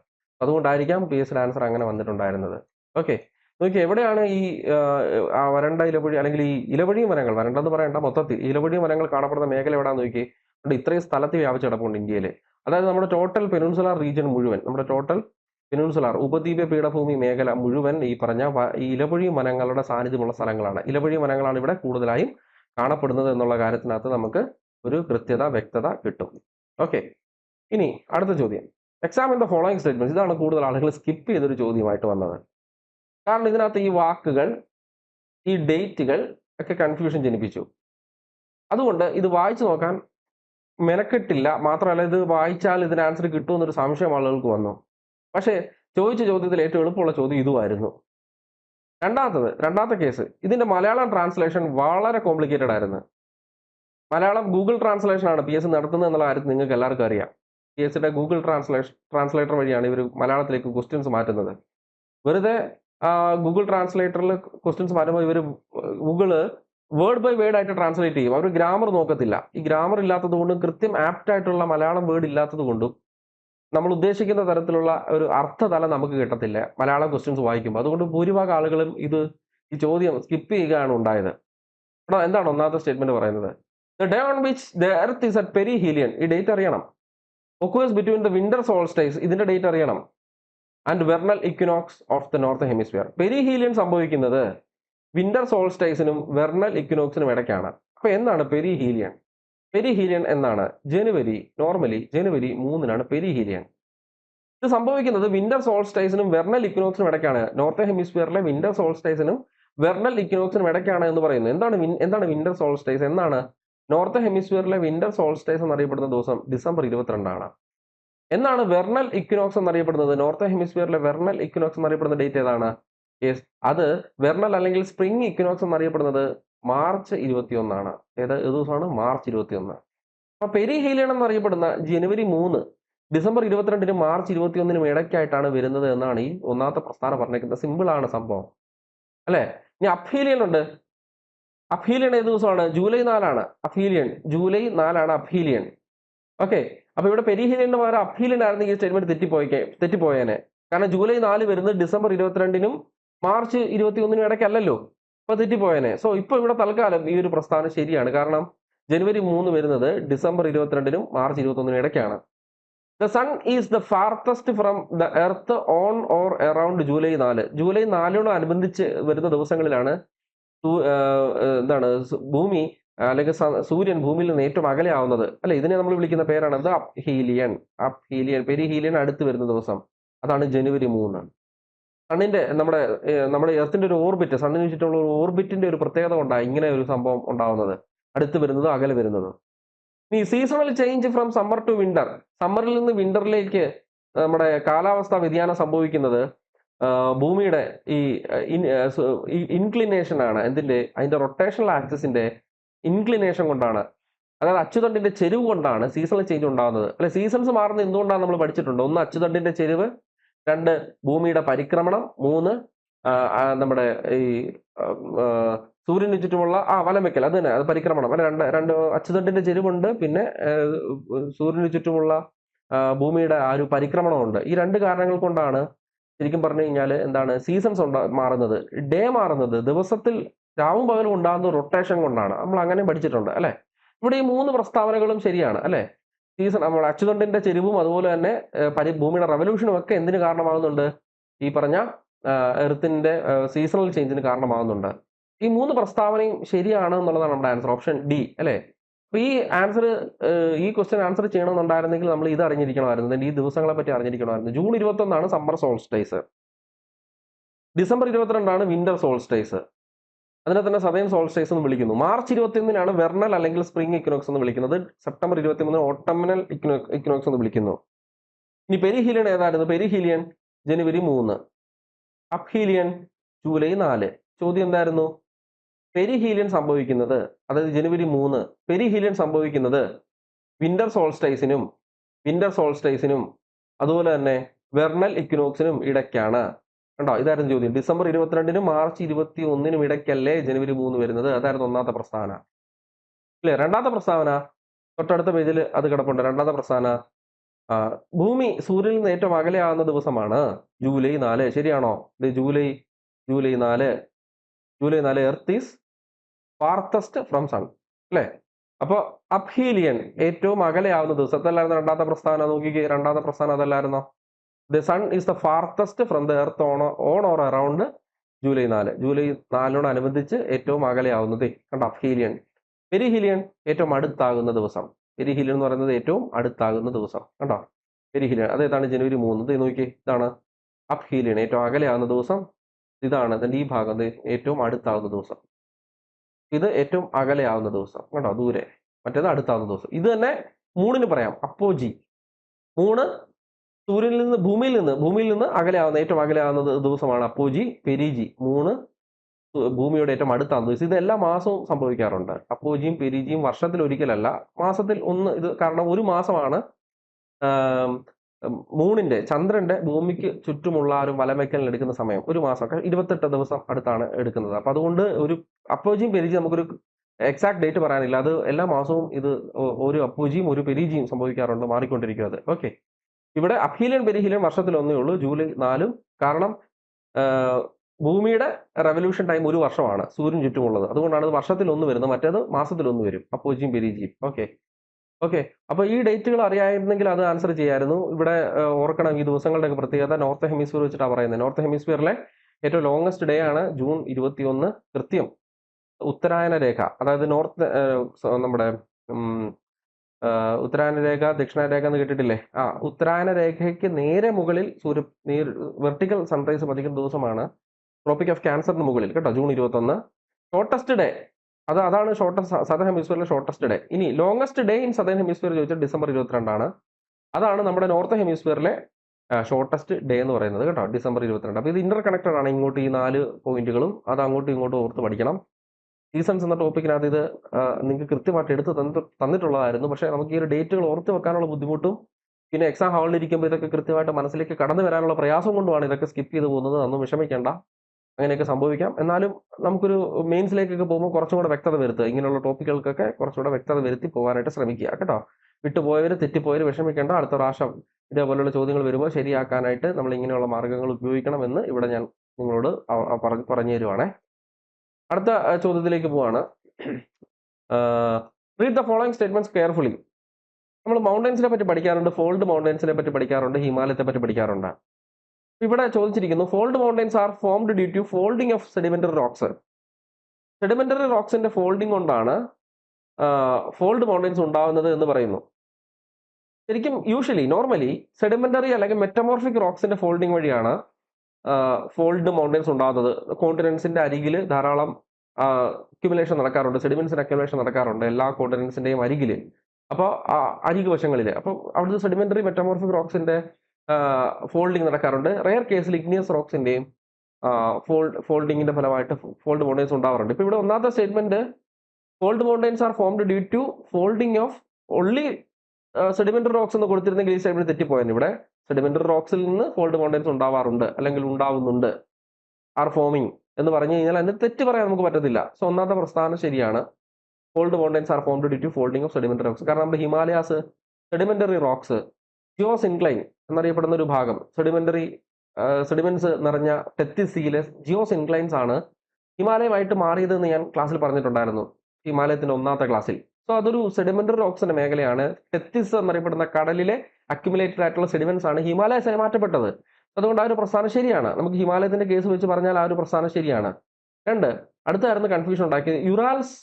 അതുകൊണ്ടായിരിക്കാം പി എസ് ആൻസർ അങ്ങനെ വന്നിട്ടുണ്ടായിരുന്നത്. ഓക്കെ. നോക്കി എവിടെയാണ് ഈ ആ, വരണ്ട ഇലവഴി അല്ലെങ്കിൽ ഈ ഇലവഴി വനങ്ങൾ വരണ്ടെന്ന് പറയണ്ട മൊത്തത്തിൽ ഇലവഴി മരങ്ങൾ കാണപ്പെടുന്ന മേഖല എവിടെയാണെന്ന് നോക്കി ഇത്രയും സ്ഥലത്ത് വ്യാപിച്ച് കിടപ്പുണ്ട് ഇന്ത്യയിൽ അതായത് നമ്മുടെ ടോട്ടൽ പെനുൻസുലാർ റീജിയൻ മുഴുവൻ നമ്മുടെ ടോട്ടൽ പെനുൻസുലാർ ഉപദ്വീപ പീഠഭൂമി മേഖല മുഴുവൻ ഈ പറഞ്ഞ ഇലപൊഴി വനങ്ങളുടെ സാന്നിധ്യമുള്ള സ്ഥലങ്ങളാണ്. ഇലപൊഴി വനങ്ങളാണ് ഇവിടെ കൂടുതലായും കാണപ്പെടുന്നത് എന്നുള്ള കാര്യത്തിനകത്ത് നമുക്ക് ഒരു കൃത്യത വ്യക്തത കിട്ടും. ഓക്കെ ഇനി അടുത്ത ചോദ്യം. എക്സാം ദ ഫോളോയിങ് സ്റ്റേറ്റ്മെന്റ് ഇതാണ് കൂടുതൽ ആളുകൾ സ്കിപ്പ് ചെയ്തൊരു ചോദ്യമായിട്ട് വന്നത്. കാരണം ഇതിനകത്ത് ഈ വാക്കുകൾ ഈ ഡേറ്റുകൾ ഒക്കെ കൺഫ്യൂഷൻ ജനിപ്പിച്ചു. അതുകൊണ്ട് ഇത് വായിച്ചു നോക്കാൻ മെനക്കെട്ടില്ല. മാത്രമല്ല ഇത് വായിച്ചാൽ ഇതിന് ആൻസർ കിട്ടുമെന്നൊരു സംശയം ആളുകൾക്ക് വന്നു. പക്ഷേ ചോദിച്ച ചോദ്യത്തിൽ ഏറ്റവും എളുപ്പമുള്ള ചോദ്യം ഇതുമായിരുന്നു. രണ്ടാമത്തത് രണ്ടാമത്തെ കേസ്. ഇതിന്റെ മലയാളം ട്രാൻസ്ലേഷൻ വളരെ കോംപ്ലിക്കേറ്റഡ് ആയിരുന്നു. മലയാളം ഗൂഗിൾ ട്രാൻസ്ലേഷൻ ആണ് പി എസ് നടത്തുന്നത് എന്നുള്ള കാര്യത്തിൽ നിങ്ങൾക്ക് എല്ലാവർക്കും അറിയാം. പി എസ് സിയുടെ ഗൂഗിൾ ട്രാൻസ്ലേഷൻ ട്രാൻസ്ലേറ്റർ വഴിയാണ് ഇവർ മലയാളത്തിലേക്ക് ക്വസ്റ്റ്യൻസ് മാറ്റുന്നത്. വെറുതെ ഗൂഗിൾ ട്രാൻസ്ലേറ്ററിൽ ക്വസ്റ്റ്യൻസ് മാറ്റുമ്പോൾ ഇവർ ഗൂഗിൾ വേർഡ് ബൈ വേർഡ് ആയിട്ട് ട്രാൻസ്ലേറ്റ് ചെയ്യും. അവർ ഗ്രാമർ നോക്കത്തില്ല. ഈ ഗ്രാമർ ഇല്ലാത്തത് കൊണ്ടും കൃത്യം ആപ്റ്റ് ആയിട്ടുള്ള മലയാളം വേർഡ് ഇല്ലാത്തത് കൊണ്ടും നമ്മൾ ഉദ്ദേശിക്കുന്ന തരത്തിലുള്ള ഒരു അർത്ഥതല നമുക്ക് കിട്ടത്തില്ല. മലയാളം ക്വസ്റ്റ്യൻസ് വായിക്കുമ്പോൾ. അതുകൊണ്ട് ഭൂരിഭാഗം ആളുകളും ഇത് ഈ ചോദ്യം സ്കിപ്പ് ചെയ്യുകയാണ് ഉണ്ടായത്. എന്താണ് ഒന്നാമത്തെ സ്റ്റേറ്റ്മെന്റ് പറയുന്നത്? The day on which the earth is at perihelion ഈ ഡേറ്റ് അറിയണം. Occurs between the winter solstice ഇതിന്റെ ഡേറ്റ് അറിയണം. And vernal equinox of the north hemisphere perihelion സംഭവിക്കുന്നത് വിന്റർ സോൾസ്റ്റൈസിനും വെർണൽ ഇക്വിനോക്സിനും ഇടയ്ക്കാണ്. അപ്പൊ എന്താണ് പെരി ഹീലിയൻ പെരി ഹീലിയൻ എന്നാണ് ജനുവരി നോർമലി ജനുവരി മൂന്നിനാണ് പെരി ഹീലിയൻ ഇത് സംഭവിക്കുന്നത് വിന്റർ സോൾസ്റ്റൈസിനും വെർണൽ ഇക്വിനോക്സിനും ഇടയ്ക്കാണ്. നോർത്ത് ഹെമിസ്ഫിയറിലെ വിന്റർ സോൾസ്റ്റൈസിനും വെർണൽ ഇക്വിനോക്സിനും ഇടയ്ക്കാണ് എന്ന് പറയുന്നത് എന്താണ് എന്താണ് വിന്റർ സോൾസ്റ്റൈസ് എന്നാണ് നോർത്ത് ഹെമിസ്ഫിയറിലെ വിന്റർ സോൾസ്റ്റൈസ് എന്നറിയപ്പെടുന്ന ദിവസം ഡിസംബർ ഇരുപത്തിരണ്ടാണ്. എന്നാണ് വെർണൽ ഇക്വിനോക്സ് എന്നറിയപ്പെടുന്നത്? നോർത്ത് ഹെമിസ്ഫിയറിലെ വെർണൽ ഇക്വിനോക്സ് എന്നറിയപ്പെടുന്ന ഡേറ്റ് ഏതാണ്? യെസ് അത് വെർണൽ അല്ലെങ്കിൽ സ്പ്രിംഗ് ഇക്വിനോക്സ് എന്നറിയപ്പെടുന്നത് മാർച്ച് ഇരുപത്തിയൊന്നാണ്. ഏത് ഏത് ദിവസമാണ്? മാർച്ച് ഇരുപത്തിയൊന്ന്. അപ്പൊ പെരി ഹീലിയൺ എന്നറിയപ്പെടുന്ന ജനുവരി മൂന്ന് ഡിസംബർ ഇരുപത്തിരണ്ടിനും മാർച്ച് ഇരുപത്തിയൊന്നിനും ഇടയ്ക്കായിട്ടാണ് വരുന്നത് എന്നാണ് ഈ ഒന്നാമത്തെ പ്രസ്ഥാനം പറഞ്ഞേക്കുന്നത്. സിമ്പിൾ ആണ് സംഭവം. അല്ലേ? ഇനി അഫീലിയൻ ഉണ്ട്. അഫീലിയൻ ഏത് ദിവസമാണ്? ജൂലൈ നാലാണ് അഫീലിയൻ ജൂലൈ നാലാണ് അഫീലിയൻ ഓക്കെ അപ്പൊ ഇവിടെ പെരിഹീലിന് പകരം അപ്പീലിനായിരുന്നെങ്കിൽ ഈ സ്റ്റേറ്റ്മെന്റ് തെറ്റിപ്പോയിക്കെ തെറ്റിപ്പോയേനെ. കാരണം ജൂലൈ നാല് വരുന്നത് ഡിസംബർ ഇരുപത്തിരണ്ടിനും മാർച്ച് ഇരുപത്തി ഒന്നിനും ഇടയ്ക്കല്ലല്ലോ? അപ്പൊ തെറ്റിപ്പോയനെ. സോ ഇപ്പൊ ഇവിടെ തൽക്കാലം ഈ ഒരു പ്രസ്താവന ശരിയാണ്. കാരണം ജനുവരി മൂന്ന് വരുന്നത് ഡിസംബർ ഇരുപത്തിരണ്ടിനും മാർച്ച് ഇരുപത്തി ഒന്നിനും ഇടയ്ക്കാണ്. The sun is the farthest from the earth on or around July നാല്. ജൂലൈ നാലിനോട് അനുബന്ധിച്ച് വരുന്ന ദിവസങ്ങളിലാണ് എന്താണ് ഭൂമി അല്ലെങ്കിൽ സൂര്യൻ ഭൂമിയിൽ നിന്ന് ഏറ്റവും അകലെയാവുന്നത് അല്ലെ? ഇതിനെ നമ്മൾ വിളിക്കുന്ന പേരാണ് the aphelion aphelion perihelion അടുത്ത് വരുന്ന ദിവസം. അതാണ് ജനുവരി മൂന്ന് സണ്ണിന്റെ നമ്മുടെ നമ്മുടെ എർത്തിന്റെ ഒരു ഓർബിറ്റ് സണ്ണിന് ചുറ്റുമുള്ള ഒരു ഓർബിറ്റിന്റെ ഒരു പ്രത്യേകത കൊണ്ടാണ് ഇങ്ങനെ ഒരു സംഭവം ഉണ്ടാവുന്നത്. അടുത്ത് വരുന്നതും അകലെ വരുന്നതും. ഈ seasonal change from summer to winter സമ്മറിൽ നിന്ന് വിന്ററിലേക്ക് നമ്മുടെ കാലാവസ്ഥാ വ്യതിയാനം സംഭവിക്കുന്നത് ഭൂമിയുടെ ഈ ഇൻക്ലിനേഷൻ ആണ്. എന്തിന്റെ? അതിന്റെ റൊട്ടേഷണൽ ആക്സിസിന്റെ ഇൻക്ലിനേഷൻ കൊണ്ടാണ്. അതായത് അച്ചുതണ്ടിന്റെ ചെരിവ് കൊണ്ടാണ് സീസണൽ ചേഞ്ച് ഉണ്ടാകുന്നത് അല്ലെ സീസൺസ് മാറുന്നത് എന്തുകൊണ്ടാണ് നമ്മൾ പഠിച്ചിട്ടുണ്ട്? ഒന്ന് അച്ചുതണ്ടിന്റെ ചെരിവ് രണ്ട് ഭൂമിയുടെ പരിക്രമണം. മൂന്ന് നമ്മുടെ ഈ സൂര്യന് ചുറ്റുമുള്ള ആ വലം വെക്കൽ. അത് തന്നെ അത് പരിക്രമണം. അല്ലെ രണ്ട് രണ്ട് അച്ചുതണ്ടിന്റെ ചെരുവുണ്ട്. പിന്നെ സൂര്യന് ചുറ്റുമുള്ള ഭൂമിയുടെ ആ ഒരു പരിക്രമണമുണ്ട്. ഈ രണ്ട് കാരണങ്ങൾ കൊണ്ടാണ് ശരിക്കും പറഞ്ഞു കഴിഞ്ഞാൽ എന്താണ് സീസൺസ് ഉണ്ടാ മാറുന്നത്. ഡേ മാറുന്നത്. ദിവസത്തിൽ രാവും പകലും ഉണ്ടാകുന്ന റൊട്ടേഷൻ കൊണ്ടാണ്. നമ്മൾ അങ്ങനെ പഠിച്ചിട്ടുണ്ട് അല്ലെ? ഇവിടെ ഈ മൂന്ന് പ്രസ്താവനകളും ശരിയാണ് അല്ലെ? സീസൺ നമ്മുടെ അച്ചുതണ്ടിന്റെ ചെരിവും അതുപോലെ തന്നെ പരി ഭൂമിയുടെ റവല്യൂഷനും ഒക്കെ എന്തിന് കാരണമാകുന്നുണ്ട് ഈ പറഞ്ഞ എർത്തിന്റെ സീസണൽ ചേഞ്ചിന് കാരണമാകുന്നുണ്ട് ഈ മൂന്ന് പ്രസ്താവനയും ശരിയാണ് എന്നുള്ളതാണ് നമ്മുടെ ആൻസർ ഓപ്ഷൻ ഡി അല്ലേ? അപ്പൊ ഈ ആൻസർ ഈ ക്വസ്റ്റ്യൻ ആൻസർ ചെയ്യണമെന്നുണ്ടായിരുന്നെങ്കിൽ നമ്മൾ ഇത് അറിഞ്ഞിരിക്കണമായിരുന്നു. ഈ ദിവസങ്ങളെ പറ്റി അറിഞ്ഞിരിക്കണമായിരുന്നു. ജൂൺ ഇരുപത്തി ഒന്നാണ് സമ്മർ സോൾസ്റ്റൈസ് ഡിസംബർ ഇരുപത്തിരണ്ടാണ് വിന്റർ സോൾസ്റ്റൈസ് അതിനെ തന്നെ സമയം സോൾസ്റ്റേഴ്സ് എന്ന് വിളിക്കുന്നു. മാർച്ച് ഇരുപത്തിയൊന്നിനാണ് വെർണൽ അല്ലെങ്കിൽ സ്പ്രിംഗ് ഇക്വിനോക്സ് എന്ന് വിളിക്കുന്നത്. സെപ്റ്റംബർ ഇരുപത്തിമൂന്ന് ഓട്ടമിനൽ ഇക്വിനോക്സ് എന്ന് വിളിക്കുന്നു. ഇനി പെരിഹീലിയൻ ഏതായിരുന്നു പെരിഹീലിയൻ ജനുവരി മൂന്ന്. അപ്ഹീലിയൻ ജൂലൈ നാല്. ചോദ്യം എന്തായിരുന്നു? പെരിഹീലിയൻ സംഭവിക്കുന്നത് അതായത് ജനുവരി മൂന്ന്. പെരിഹീലിയൻ സംഭവിക്കുന്നത് വിന്റർ സോൾസ്റ്റൈസിനും വിന്റർ സോൾസ്റ്റൈസിനും അതുപോലെ തന്നെ വെർണൽ ഇക്വിനോക്സിനും ഇടയ്ക്കാണ്. കണ്ടോ? ഇതായിരുന്നു ചോദ്യം. ഡിസംബർ ഇരുപത്തിരണ്ടിനും മാർച്ച് ഇരുപത്തി ഒന്നിനും ഇടയ്ക്കല്ലേ ജനുവരി മൂന്ന് വരുന്നത്? അതായിരുന്നു ഒന്നാമത്തെ പ്രസ്താവന. അല്ലേ? രണ്ടാമത്തെ പ്രസ്താവന തൊട്ടടുത്ത പേജിൽ അത് കിടപ്പുണ്ട്. രണ്ടാമത്തെ പ്രസ്താവന ഭൂമി സൂര്യനിൽ നിന്ന് ഏറ്റവും അകലെയാകുന്ന ദിവസമാണ് ജൂലൈ നാല്. ശരിയാണോ? ഇത് ജൂലൈ ജൂലൈ നാല് ജൂലൈ നാല് earth is farthest from sun. അല്ലേ? അപ്പോൾ അപ്ഹീലിയൻ ഏറ്റവും അകലെയാവുന്ന ദിവസം. അതല്ലായിരുന്നു രണ്ടാമത്തെ പ്രസ്ഥാനം നോക്കിക്കേ രണ്ടാമത്തെ പ്രസ്ഥാനം അതല്ലായിരുന്നോ? The sun is the farthest from the earth on on or around July നാല്. ജൂലൈ നാലിനോടനുബന്ധിച്ച് ഏറ്റവും അകലെയാവുന്നത് കണ്ട? അപ്ഹീലിയൻ പെരിഹീലിയൻ ഏറ്റവും അടുത്താകുന്ന ദിവസം. പെരിഹീലിയൻ എന്ന് പറയുന്നത് ഏറ്റവും അടുത്താകുന്ന ദിവസം. കണ്ടോ? പെരിഹീലിയൻ. അതേതാണ് ജനുവരി മൂന്ന്. നോക്കി ഇതാണ് അപ്ഹീലിയൻ ഏറ്റവും അകലെയാകുന്ന ദിവസം. ഇതാണ് അതിന്റെ ഈ ഭാഗം. ഏറ്റവും അടുത്താകുന്ന ദിവസം. ഇത് ഏറ്റവും അകലെയാവുന്ന ദിവസം. കണ്ടോ? ദൂരെ. മറ്റേത് അടുത്താകുന്ന ദിവസം. ഇത് തന്നെ മൂണിന് പറയാം. അപ്പോജി. മൂന്ന് സൂര്യനിൽ നിന്ന് ഭൂമിയിൽ നിന്ന് ഭൂമിയിൽ നിന്ന് അകലെയാവുന്ന ഏറ്റവും അകലെയാവുന്ന ദിവസമാണ് അപ്പോജി പെരിജി മൂന്ന് ഭൂമിയുടെ ഏറ്റവും അടുത്താണ് ദിവസം എല്ലാ മാസവും സംഭവിക്കാറുണ്ട്. അപ്പോജിയും പെരിജിയും വർഷത്തിൽ ഒരിക്കലല്ല. മാസത്തിൽ ഒന്ന് ഇത് കാരണം ഒരു മാസമാണ് മൂണിന്റെ ചന്ദ്രന്റെ ഭൂമിക്ക് ചുറ്റുമുള്ള ഒരു വലമയ്ക്കലിന് എടുക്കുന്ന സമയം. ഒരു മാസം ഇരുപത്തെട്ട് ദിവസം അടുത്താണ് എടുക്കുന്നത്. അപ്പൊ അതുകൊണ്ട് ഒരു അപ്പോജിയും പെരിജിയും നമുക്കൊരു എക്സാക്ട് ഡേറ്റ് പറയാനില്ല. അത് എല്ലാ മാസവും ഇത് ഒരു അപ്പോജിയും ഒരു പെരിജിയും സംഭവിക്കാറുണ്ട് മാറിക്കൊണ്ടിരിക്കുന്നത്. ഓക്കെ ഇവിടെ അഫീലിയൻ പെരിഹീലിയൻ വർഷത്തിൽ ഒന്നേ ഉള്ളൂ ജൂലൈ നാലും. കാരണം ഭൂമിയുടെ റെവല്യൂഷൻ ടൈം ഒരു വർഷമാണ് സൂര്യൻ ചുറ്റുമുള്ളത്. അതുകൊണ്ടാണ് വർഷത്തിൽ ഒന്ന് വരുന്നത് മറ്റേത് മാസത്തിൽ ഒന്ന് വരും. അപ്പോജിയും പെരിജിയും. ഓക്കെ. ഓക്കെ. അപ്പൊ ഈ ഡേറ്റുകൾ അറിയായിരുന്നെങ്കിൽ അത് ആൻസർ ചെയ്യായിരുന്നു. ഇവിടെ ഓർക്കണം ഈ ദിവസങ്ങളുടെ ഒക്കെ പ്രത്യേകത നോർത്ത് ഹെമിസ്ഫിയർ വെച്ചിട്ടാണ് പറയുന്നത്. നോർത്ത് ഹെമിസ്ഫിയറിലെ ഏറ്റവും ലോങ്സ്റ്റ് ഡേ ആണ് ജൂൺ ഇരുപത്തിയൊന്ന്. കൃത്യം ഉത്തരായന രേഖ. അതായത് നോർത്ത് നമ്മുടെ ഉത്തരായന രേഖ ദക്ഷിണരേഖ രേഖ എന്ന് കേട്ടിട്ടില്ലേ? ആ ഉത്തരായന രേഖയ്ക്ക് നേരെ മുകളിൽ സൂര്യ വെർട്ടിക്കൽ സൺറൈസ് പതിക്കുന്ന ദിവസമാണ് ട്രോപ്പിക് ഓഫ് ക്യാൻസറിന് മുകളിൽ കേട്ടോ ജൂൺ ഇരുപത്തൊന്ന്. ഷോർട്ടസ്റ്റ് ഡേ അത് അതാണ് ഷോർട്ടസ്റ്റ് സദൻ ഹെമിസ്ഫിയറിലെ ഷോർട്ടസ്റ്റ് ഡേ. ഇനി longest day in southern hemisphere ചോദിച്ചാൽ ഡിസംബർ ഇരുപത്തിരണ്ടാണ്. അതാണ് നമ്മുടെ നോർത്ത് ഹെമിസ്ഫിയറിലെ ഷോർട്ടസ്റ്റ് ഡേ എന്ന് പറയുന്നത് കേട്ടോ ഡിസംബർ ഇരുപത്തിരണ്ട്. അപ്പോൾ ഇത് ഇന്റർ കണക്റ്റഡ് ആണ് ഇങ്ങോട്ട് ഈ നാല് പോയിന്റുകളും അത് അങ്ങോട്ടും ഇങ്ങോട്ടും ഓർത്ത് പഠിക്കണം. സീസൺസ് എന്ന ടോപ്പിക്കിനകത്ത് ഇത് നിങ്ങൾക്ക് കൃത്യമായിട്ട് എടുത്ത് തന്നിട്ട് തന്നിട്ടുള്ളതായിരുന്നു. പക്ഷേ നമുക്ക് ഈ ഒരു ഡേറ്റുകൾ ഓർത്ത് വെക്കാനുള്ള ബുദ്ധിമുട്ടും പിന്നെ എക്സാം ഹാളിൽ ഇരിക്കുമ്പോൾ ഇതൊക്കെ കൃത്യമായിട്ട് മനസ്സിലേക്ക് കടന്നു വരാനുള്ള പ്രയാസം കൊണ്ടുമാണ് ഇതൊക്കെ സ്കിപ്പ് ചെയ്ത് പോകുന്നത്. അതൊന്നും വിഷമിക്കേണ്ട. അങ്ങനെയൊക്കെ സംഭവിക്കാം. എന്നാലും നമുക്കൊരു മെയിൻസിലേക്കൊക്കെ പോകുമ്പോൾ കുറച്ചും കൂടെ വ്യക്തത വരുത്തുക. ഇങ്ങനെയുള്ള ടോപ്പിക്കുകൾക്കൊക്കെ കുറച്ചുകൂടെ വ്യക്തത വരുത്തി പോകാനായിട്ട് ശ്രമിക്കുക കേട്ടോ. വിട്ടുപോയവർ തെറ്റിപ്പോയവർ വിഷമിക്കേണ്ട. അടുത്ത പ്രാവശ്യം ഇതേപോലെയുള്ള ചോദ്യങ്ങൾ വരുമ്പോൾ ശരിയാക്കാനായിട്ട് നമ്മൾ ഇങ്ങനെയുള്ള മാർഗങ്ങൾ ഉപയോഗിക്കണമെന്ന് ഇവിടെ ഞാൻ നിങ്ങളോട് പറഞ്ഞു തരുവാണേ അടുത്ത ചോദ്യത്തിലേക്ക് പോവാണ്. Read the following statements carefully നമ്മൾ മൗണ്ടൻസിനെ പറ്റി പഠിക്കാറുണ്ട് ഫോൾഡ് മൗണ്ടൻസിനെ പറ്റി പഠിക്കാറുണ്ട് ഹിമാലയത്തെ പറ്റി പഠിക്കാറുണ്ട്. ഇവിടെ ചോദിച്ചിരിക്കുന്നു fold mountains are formed due to folding of sedimentary rocks sedimentary റോക്സിന്റെ folding കൊണ്ടാണ് ഫോൾഡ് മൗണ്ടൻസ് ഉണ്ടാവുന്നത് എന്ന് പറയുന്നു. ശരിക്കും യൂഷ്വലി നോർമലി സെഡിമെന്ററി അല്ലെങ്കിൽ മെറ്റമോർഫിക് റോക്സിന്റെ ഫോൾഡിംഗ് വഴിയാണ് ഫോൾഡ് മൗണ്ടൻസ് ഉണ്ടാകുന്നത്. കോണ്ടിനൻസിന്റെ അരികിൽ ധാരാളം അക്യുമുലേഷൻ നടക്കാറുണ്ട്. സെഡിമെന്റ്സിന്റെ അക്യുമുലേഷൻ നടക്കാറുണ്ട്. എല്ലാ കോണ്ടിനൻസിന്റെയും അരികിൽ. അപ്പോൾ അരികു വശങ്ങളിൽ. അപ്പോൾ അവിടുത്തെ സെഡിമെന്ററി മെറ്റമോർഫിക് റോക്സിന്റെ ഫോൾഡിങ് നടക്കാറുണ്ട്. റെയർ കേസിൽ ഇഗ്നിയസ് റോക്സിന്റെയും ഫോൾഡ് ഫോൾഡിങ്ങിന്റെ ഫലമായിട്ട് ഫോൾഡ് മൗണ്ടൻസ് ഉണ്ടാവാറുണ്ട്. ഇപ്പൊ ഇവിടെ ഒന്നാമത്തെ statement fold mountains are formed due to folding of only sedimentary rocks എന്ന് കൊടുത്തിരുന്നെങ്കിൽ ഈ സ്റ്റേറ്റ്മെന്റ് തെറ്റിപ്പോയാണ് ഇവിടെ സെഡിമെന്ററി റോക്സിൽ നിന്ന് ഫോൾഡ് മൗണ്ടൻസ് ഉണ്ടാവാറുണ്ട് അല്ലെങ്കിൽ ഉണ്ടാവുന്നുണ്ട്. ആർ ഫോമിങ് എന്ന് പറഞ്ഞു കഴിഞ്ഞാൽ അതിന് തെറ്റ് പറയാൻ നമുക്ക് പറ്റത്തില്ല. സോ ഒന്നാമത്തെ പ്രസ്ഥാനം ശരിയാണ്. Fold mountains are formed due to folding of sedimentary rocks കാരണം നമ്മുടെ Himalayas sedimentary rocks geosyncline എന്നറിയപ്പെടുന്ന ഒരു ഭാഗം സെഡിമെന്ററി സെഡിമെന്റ്സ് നിറഞ്ഞ ടെത്തിസീലെ ജിയോസ് ഇൻക്ലൈൻസ് ആണ് ഹിമാലയമായിട്ട് മാറിയതെന്ന് ഞാൻ ക്ലാസ്സിൽ പറഞ്ഞിട്ടുണ്ടായിരുന്നു. ഹിമാലയത്തിന്റെ ഒന്നാമത്തെ ക്ലാസ്സിൽ സോ അതൊരു സെഡിമെന്ററി റോക്സിന്റെ മേഖലയാണ്. ടെത്തിസ് എന്നറിയപ്പെടുന്ന കടലിലെ അക്യുമുലേറ്റഡ് ആയിട്ടുള്ള സെഡിമെന്റ്സ് ആണ് ഹിമാലയസിനെ മാറ്റപ്പെട്ടത്. അതുകൊണ്ട് ആ ഒരു പ്രസ്ഥാനം ശരിയാണ്. നമുക്ക് ഹിമാലയത്തിന്റെ കേസ് വെച്ച് പറഞ്ഞാൽ ആ ഒരു പ്രസ്ഥാനം ശരിയാണ്. രണ്ട് അടുത്തായിരുന്നു കൺഫ്യൂഷൻ ഉണ്ടാക്കിയത്. Urals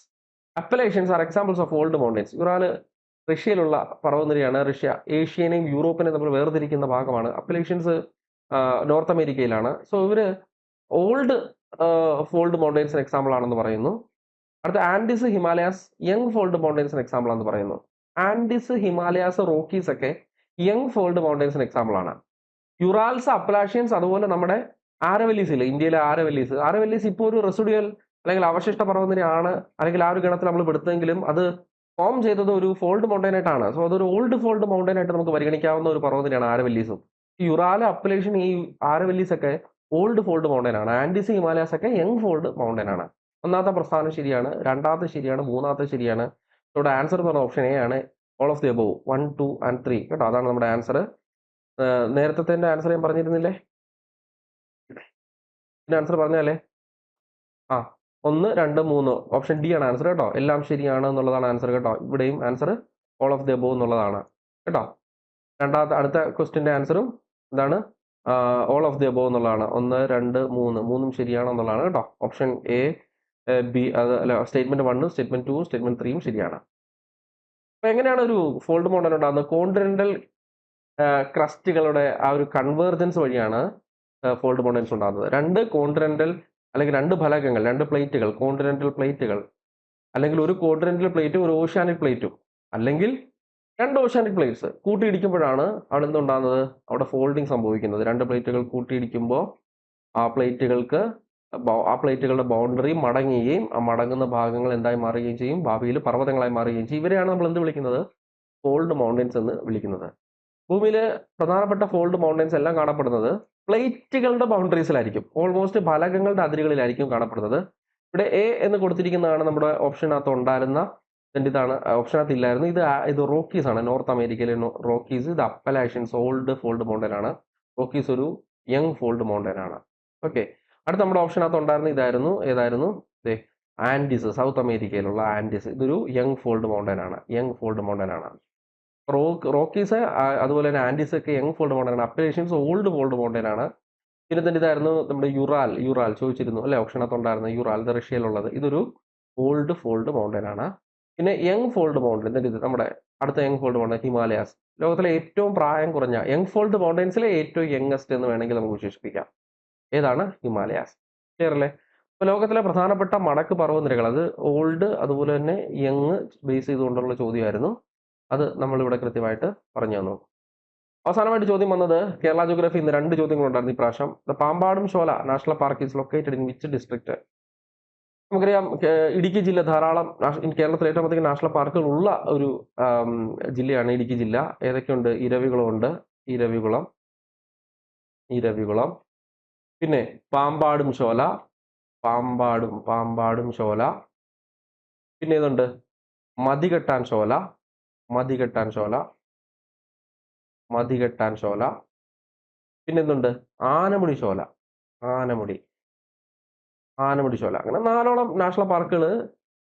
Appalachians are examples of old mountains Ural റഷ്യയിലുള്ള പർവതനിരയാണ്. റഷ്യ ഏഷ്യനെയും യൂറോപ്പിനെയും തമ്മിൽ വേർതിരിക്കുന്ന ഭാഗമാണ്. അപ്പലേഷൻസ് നോർത്ത് അമേരിക്കയിലാണ്. സോ ഇവർ ഓൾഡ് ഫോൾഡ് മൗണ്ടൻസിന് എക്സാമ്പിൾ ആണെന്ന് പറയുന്നു. അടുത്ത ആൻഡിസ് ഹിമാലയാസ് യങ് ഫോൾഡ് മൗണ്ടൈൻസിന് എക്സാമ്പിൾ ആണെന്ന് പറയുന്നു ആൻഡിസ് ഹിമാലയാസ് റോക്കീസ് ഒക്കെ യങ് ഫോൾഡ് മൗണ്ടൈൻസിന് എക്സാമ്പിൾ ആണ്. യുറാൽസ് അപ്ലാഷ്യൻസ് അതുപോലെ നമ്മുടെ ആരവല്ലീസ് ഇല്ല? ഇന്ത്യയിലെ ആരവല്ലീസ്. ആരവല്ലീസ് ഇപ്പോൾ ഒരു റെസിഡുവൽ അല്ലെങ്കിൽ അവശിഷ്ട പർവതനിരയാണ് അല്ലെങ്കിൽ ആ ഒരു ഗണത്തിൽ നമ്മൾ പെടുത്തെങ്കിലും അത് ഫോം ചെയ്തത് ഒരു ഫോൾഡ് മൗണ്ടൈൻ ആയിട്ടാണ് സോ അതൊരു ഓൾഡ് ഫോൾഡ് മൗണ്ടൈൻ ആയിട്ട് നമുക്ക് പരിഗണിക്കാവുന്ന ഒരു പർവതനിരയാണ് ആരവല്ലീസും. യുറാല അപ്പലേഷൻ ഈ ആരവല്ലീസ് ഒക്കെ ഓൾഡ് ഫോൾഡ് മൗണ്ടൈൻ ആണ് ആൻഡിസ് ഹിമാലയാസ് ഒക്കെ യങ് ഫോൾഡ് മൗണ്ടൈൻ ആണ് ഒന്നാമത്തെ പ്രസ്ഥാനം ശരിയാണ് രണ്ടാമത്തെ ശരിയാണ് മൂന്നാമത്തെ ശരിയാണ്. ഇവിടെ ആൻസർ പറഞ്ഞ ഓപ്ഷൻ എ ആണ്. All of the above one two and three കേട്ടോ അതാണ് നമ്മുടെ ആൻസർ നേരത്തെ ആൻസർ ഞാൻ പറഞ്ഞിരുന്നില്ലേ? ആൻസർ പറഞ്ഞല്ലേ ആ ഒന്ന് രണ്ട് മൂന്ന്. ഓപ്ഷൻ ഡി ആണ് ആൻസർ കേട്ടോ. എല്ലാം ശരിയാണ് എന്നുള്ളതാണ് ആൻസർ കേട്ടോ. ഇവിടെയും answer all of the above എന്നുള്ളതാണ്. കേട്ടോ? രണ്ടാമത്തെ അടുത്ത ക്വസ്റ്റിന്റെ ആൻസറും എന്താണ് ഓൾ ഓഫ് ദി അബോവ് എന്നുള്ളതാണ്. ഒന്ന് രണ്ട് മൂന്ന്. മൂന്നും ശരിയാണ് എന്നുള്ളതാണ് കേട്ടോ. ഓപ്ഷൻ എ ബി അത് അല്ല സ്റ്റേറ്റ്മെന്റ് വണ്ണും സ്റ്റേറ്റ്മെന്റ് ടൂ സ്റ്റേറ്റ്മെന്റ് ത്രീയും ശരിയാണ്. അപ്പൊ എങ്ങനെയാണ് ഒരു ഫോൾഡ് മോഡൽ ഉണ്ടാകുന്നത്? കോണ്ടിനെന്റൽ ക്രസ്റ്റുകളുടെ ആ ഒരു കൺവേർജൻസ് വഴിയാണ് ഫോൾഡ് മോഡൽസ് ഉണ്ടാകുന്നത്. രണ്ട് കോണ്ടിനെന്റൽ അല്ലെങ്കിൽ രണ്ട് ഫലകങ്ങൾ രണ്ട് പ്ലേറ്റുകൾ കോണ്ടിനെന്റൽ പ്ലേറ്റുകൾ അല്ലെങ്കിൽ ഒരു കോണ്ടിനെന്റൽ പ്ലേറ്റും ഒരു ഓഷ്യാനിക് പ്ലേറ്റും അല്ലെങ്കിൽ രണ്ട് ഓഷ്യാനിക് പ്ലേറ്റ്സ് കൂട്ടിയിടിക്കുമ്പോഴാണ് അവിടെ എന്തുണ്ടാകുന്നത്? അവിടെ ഫോൾഡിങ് സംഭവിക്കുന്നത്. രണ്ട് പ്ലേറ്റുകൾ കൂട്ടിയിടിക്കുമ്പോൾ ആ പ്ലേറ്റുകൾക്ക് ആ പ്ലേറ്റുകളുടെ ബൗണ്ടറി മടങ്ങുകയും ആ മടങ്ങുന്ന ഭാഗങ്ങൾ എന്തായി മാറുകയും ചെയ്യും? ഭാവിയിൽ പർവതങ്ങളായി മാറുകയും ചെയ്യും. ഇവരെയാണ് നമ്മൾ എന്ത് വിളിക്കുന്നത്? ഫോൾഡ് മൗണ്ടൻസ് എന്ന് വിളിക്കുന്നത്. ഭൂമിയിലെ പ്രധാനപ്പെട്ട ഫോൾഡ് മൗണ്ടൻസ് എല്ലാം കാണപ്പെടുന്നത് പ്ലേറ്റുകളുടെ ബൗണ്ടറീസിലായിരിക്കും. ഓൾമോസ്റ്റ് ഫലകങ്ങളുടെ അതിരുകളിലായിരിക്കും കാണപ്പെടുന്നത്. ഇവിടെ എ എന്ന് കൊടുത്തിരിക്കുന്നതാണ് നമ്മുടെ ഓപ്ഷനകത്ത് ഉണ്ടായിരുന്ന ഇതാണ് ഓപ്ഷനകത്ത് ഇല്ലായിരുന്നു. ഇത് ഇത് റോക്കീസ് ആണ്. നോർത്ത് അമേരിക്കയിലെ റോക്കീസ് ഇത് അപ്പലാഷ്യൻസ് ഓൾഡ് ഫോൾഡ് മൗണ്ടൻ ആണ്. റോക്കീസ് ഒരു യങ് ഫോൾഡ് മൗണ്ടൻ ആണ്. ഓക്കെ അടുത്ത നമ്മുടെ ഓപ്ഷനകത്ത് ഉണ്ടായിരുന്ന ഇതായിരുന്നു ഏതായിരുന്നു? ദേ ആൻഡിസ് സൗത്ത് അമേരിക്കയിലുള്ള ആൻഡിസ് ഇതൊരു യങ് ഫോൾഡ് മൗണ്ടൻ ആണ് യങ് ഫോൾഡ് മൗണ്ടൻ ആണ്. റോക്ക് റോക്കീസ് അതുപോലെ തന്നെ ആൻഡീസ് ഒക്കെ യങ് ഫോൾഡ് മൗണ്ടൻ ആണ്. അപ്പലേഷ്യൻസ് ഓൾഡ് ഫോൾഡ് മൗണ്ടൻ ആണ്. പിന്നെ തന്നെ ഇതായിരുന്നു നമ്മുടെ യുറാൽ യുറാൽ ചോദിച്ചിരുന്നു അല്ലെ? ഓപ്ഷനകത്ത് ഉണ്ടായിരുന്ന യുറാൽ ഇത് റഷ്യയിലുള്ളത്. ഇതൊരു ഓൾഡ് ഫോൾഡ് മൗണ്ടൻ ആണ്. പിന്നെ യങ് ഫോൾഡ് മൗണ്ടൻ ഇതിന്റെ ഇത് നമ്മുടെ അടുത്ത യങ് ഫോൾഡ് മൗണ്ടൻ ഹിമാലയാസ് ലോകത്തിലെ ഏറ്റവും പ്രായം കുറഞ്ഞ യങ് ഫോൾഡ് മൗണ്ടൻസിലെ ഏറ്റവും യങ്ങസ്റ്റ് എന്ന് വേണമെങ്കിൽ നമുക്ക് വിശേഷിപ്പിക്കാം. ഏതാണ്? ഹിമാലയാസ്. ക്ലിയർ അല്ലേ അപ്പൊ ലോകത്തിലെ പ്രധാനപ്പെട്ട മടക്ക് പർവതനിരകൾ അത് ഓൾഡ് അതുപോലെ തന്നെ യങ് ബേസ് ചെയ്തുകൊണ്ടുള്ള ചോദ്യമായിരുന്നു. അത് നമ്മളിവിടെ കൃത്യമായിട്ട് പറഞ്ഞു തന്നു. അവസാനമായിട്ട് ചോദ്യം വന്നത് കേരള ജോഗ്രഫി ഇന്ന് രണ്ട് ചോദ്യങ്ങളുണ്ടായിരുന്നു ഇപ്രാവശ്യം. The Pambadum Shola national park is located in which district നമുക്കറിയാം ഇടുക്കി ജില്ല ധാരാളം കേരളത്തിൽ ഏറ്റവും അധികം നാഷണൽ പാർക്കുകൾ ഉള്ള ഒരു ജില്ലയാണ് ഇടുക്കി ജില്ല. ഏതൊക്കെയുണ്ട്? ഇരവികുളം ഉണ്ട്. ഇരവികുളം. ഇരവികുളം. പിന്നെ പാമ്പാടും ചോല പാമ്പാടും പാമ്പാടും ചോല. പിന്നെ ഏതുണ്ട്? മതികെട്ടാൻ ഷോല മതികെട്ടാൻ ചോല മതികെട്ടാൻ ചോല. പിന്നെന്തുണ്ട് ആനമുടി ചോല ആനമുടി ആനമുടി ചോല. അങ്ങനെ നാലോളം നാഷണൽ പാർക്കുകൾ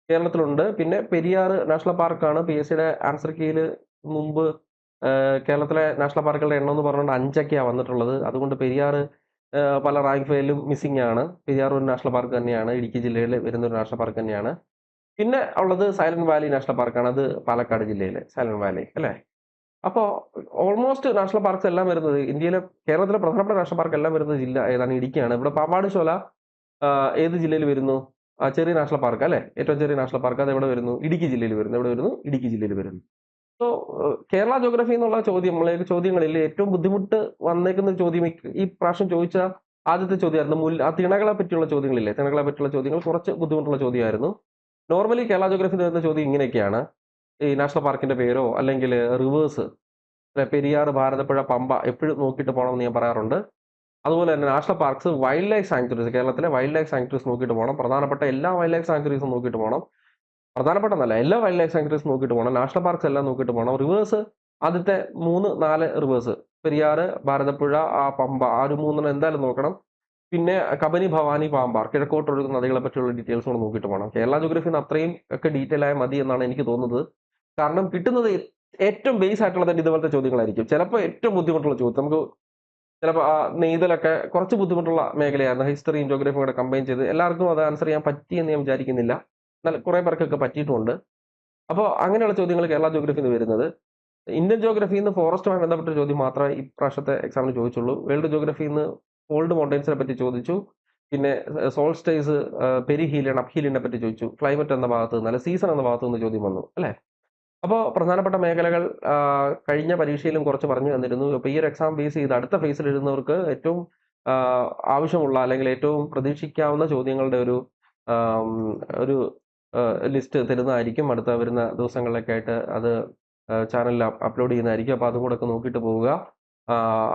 കേരളത്തിലുണ്ട്. പിന്നെ പെരിയാർ നാഷണൽ പാർക്കാണ്. പി എസ് സിയുടെ ആൻസർ കീയിൽ മുമ്പ് കേരളത്തിലെ നാഷണൽ പാർക്കുകളുടെ എണ്ണം എന്ന് പറഞ്ഞുകൊണ്ട് അഞ്ചൊക്കെയാണ് വന്നിട്ടുള്ളത്. അതുകൊണ്ട് പെരിയാർ പല റാങ്ക് ഫയലും മിസ്സിംഗ് ആണ്. പെരിയാർ ഒരു നാഷണൽ പാർക്ക് തന്നെയാണ്. ഇടുക്കി ജില്ലയിൽ വരുന്ന ഒരു നാഷണൽ പാർക്ക് തന്നെയാണ്. പിന്നെ ഉള്ളത് സൈലന്റ് വാലി നാഷണൽ പാർക്കാണ് അത് പാലക്കാട് ജില്ലയിലെ സൈലന്റ് വാലി അല്ലേ? അപ്പോൾ ഓൾമോസ്റ്റ് നാഷണൽ പാർക്ക്സ് എല്ലാം വരുന്നത് ഇന്ത്യയിലെ കേരളത്തിലെ പ്രധാനപ്പെട്ട നാഷണൽ പാർക്ക് എല്ലാം വരുന്നത് ജില്ല ഏതാണ്? ഇടുക്കിയാണ്. ഇവിടെ പാമ്പാട് ചോല ഏത് ജില്ലയിൽ വരുന്നു? ചെറിയ നാഷണൽ പാർക്ക് അല്ലേ? ഏറ്റവും ചെറിയ നാഷണൽ പാർക്ക് അത് എവിടെ വരുന്നു? ഇടുക്കി ജില്ലയിൽ വരുന്നു. എവിടെ വരുന്നു? ഇടുക്കി ജില്ലയിൽ വരുന്നു. സോ കേരള ജോഗ്രഫി എന്നുള്ള ചോദ്യം നമ്മളെ ചോദ്യങ്ങളിൽ ഏറ്റവും ബുദ്ധിമുട്ട് വന്നേക്കുന്ന ചോദ്യം ഈ- പ്രാവശ്യം ചോദിച്ച ആദ്യത്തെ ചോദ്യമായിരുന്നു. മുല്ല ആ തിണകളെ പറ്റിയുള്ള ചോദ്യങ്ങളില്ലേ? തിണകളെ പറ്റിയുള്ള ചോദ്യങ്ങൾ കുറച്ച് ബുദ്ധിമുട്ടുള്ള ചോദ്യമായിരുന്നു. നോർമലി കേരള ജോഗ്രഫി വരുന്ന ചോദ്യം ഇങ്ങനെയൊക്കെയാണ്. ഈ നാഷണൽ പാർക്കിന്റെ പേരോ അല്ലെങ്കിൽ റിവേഴ്സ് പെരിയാർ ഭാരതപ്പുഴ പമ്പ എപ്പോഴും നോക്കിയിട്ട് പോകണമെന്ന് ഞാൻ പറയാറുണ്ട്. അതുപോലെ തന്നെ national parks wildlife sanctuaries കേരളത്തിലെ വൈൽഡ് ലൈഫ് സാങ്ച്വറീസ് നോക്കിയിട്ട് പോകണം. പ്രധാനപ്പെട്ട എല്ലാ വൈൽഡ് ലൈഫ് സാങ്ച്വറീസും നോക്കിയിട്ട് പോകണം. പ്രധാനപ്പെട്ട എന്നല്ല എല്ലാ വൈൽഡ് ലൈഫ് സാങ്ച്വറീസ് നോക്കിയിട്ട് പോകണം നാഷണൽ പാർക്സ് എല്ലാം നോക്കിയിട്ട് പോകണം റിവേഴ്സ് ആദ്യത്തെ മൂന്ന് നാല് റിവേഴ്സ് പെരിയാറ് ഭാരതപ്പുഴ ആ പമ്പ ആ ഒരു മൂന്നെണ്ണം എന്തായാലും നോക്കണം. പിന്നെ കബനി ഭവാനി പാമ്പാർ കിഴക്കോട്ട് ഒഴുകുന്ന നദികളെ പറ്റിയുള്ള ഡീറ്റെയിൽസ് കൂടെ നോക്കിയിട്ട് പോകണം കേരള ജോഗ്രഫിന്ന് അത്രയും ഒക്കെ ഡീറ്റെയിൽ ആയ മതി എന്നാണ് എനിക്ക് തോന്നുന്നത്. കാരണം കിട്ടുന്നത് ഏറ്റവും ബേസ് ആയിട്ടുള്ളത് ഇതുപോലത്തെ ചോദ്യങ്ങളായിരിക്കും. ചിലപ്പോൾ ഏറ്റവും ബുദ്ധിമുട്ടുള്ള ചോദ്യം നമുക്ക് ചിലപ്പോൾ ആ നെയ്തലൊക്കെ കുറച്ച് ബുദ്ധിമുട്ടുള്ള മേഖലയായിരുന്നു. ഹിസ്റ്ററിയും ജോഗ്രഫിയും കൂടെ കമ്പൈൻ ചെയ്ത് എല്ലാവർക്കും അത് ആൻസർ ചെയ്യാൻ പറ്റിയെന്ന് ഞാൻ വിചാരിക്കുന്നില്ല. എന്നാൽ കുറേ പേർക്കൊക്കെ പറ്റിയിട്ടുണ്ട്. അപ്പോൾ അങ്ങനെയുള്ള ചോദ്യങ്ങൾ കേരള ജോഗ്രഫിയിൽ നിന്ന് വരുന്നത്. ഇന്ത്യൻ ജോഗ്രഫിയിൽ നിന്ന് ഫോറസ്റ്റുമായി ബന്ധപ്പെട്ട ചോദ്യം മാത്രമേ ഈ പ്രാവശ്യത്തെ എക്സാമിന് ചോദിച്ചുള്ളൂ. വേൾഡ് ജോഗ്രഫിയിൽ നിന്ന് ഓൾഡ് മൗണ്ടൈൻസിനെ പറ്റി ചോദിച്ചു. പിന്നെ സോൾസ്റ്റേസ് പെരിഹീലിയൻ അപ്ഹീലിയനെ പറ്റി ചോദിച്ചു. ക്ലൈമറ്റ് എന്ന ഭാഗത്ത് നല്ല സീസൺ എന്ന ഭാഗത്ത് നിന്ന് ചോദ്യം വന്നു അല്ലേ? അപ്പോൾ പ്രധാനപ്പെട്ട മേഖലകൾ കഴിഞ്ഞ പരീക്ഷയിലും കുറച്ച് പറഞ്ഞു തന്നിരുന്നു. അപ്പോൾ ഈ ഒരു എക്സാം ബേസ് ചെയ്ത് അടുത്ത ഫേസിൽ എഴുതുന്നവർക്ക് ഏറ്റവും ആവശ്യമുള്ള അല്ലെങ്കിൽ ഏറ്റവും പ്രതീക്ഷിക്കാവുന്ന ചോദ്യങ്ങളുടെ ഒരു ഒരു ലിസ്റ്റ് തരുന്നതായിരിക്കും. അടുത്ത വരുന്ന ദിവസങ്ങളിലൊക്കെ ആയിട്ട് അത് ചാനലിൽ അപ്ലോഡ് ചെയ്യുന്നതായിരിക്കും. അപ്പോൾ അതും കൂടെ ഒക്കെ നോക്കിയിട്ട് പോവുക.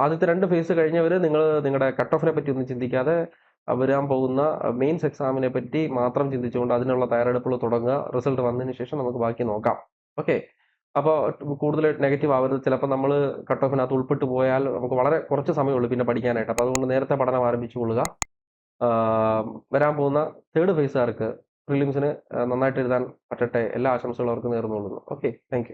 ആദ്യത്തെ രണ്ട് ഫേസ് കഴിഞ്ഞവർ നിങ്ങൾ നിങ്ങളുടെ കട്ട് ഓഫിനെ പറ്റി ഒന്നും ചിന്തിക്കാതെ വരാൻ പോകുന്ന മെയിൻസ് എക്സാമിനെ പറ്റി മാത്രം ചിന്തിച്ചുകൊണ്ട് അതിനുള്ള തയ്യാറെടുപ്പുകൾ തുടങ്ങുക. റിസൾട്ട് വന്നതിന് ശേഷം നമുക്ക് ബാക്കി നോക്കാം. ഓക്കെ. അപ്പോൾ കൂടുതൽ നെഗറ്റീവ് ആവരുത്. ചിലപ്പോൾ നമ്മൾ കട്ട് ഓഫിനകത്ത് ഉൾപ്പെട്ട് പോയാൽ നമുക്ക് വളരെ കുറച്ച് സമയമുള്ളൂ പിന്നെ പഠിക്കാനായിട്ട്. അപ്പോൾ അതുകൊണ്ട് നേരത്തെ പഠനം ആരംഭിച്ചു കൊള്ളുക. വരാൻ പോകുന്ന തേർഡ് ഫേസുകാർക്ക് പ്രിലിംസിന് നന്നായിട്ട് എഴുതാൻ പറ്റട്ടെ. എല്ലാ ആശംസകളും അവർക്ക് നേർന്നുകൊള്ളുന്നു. Okay thank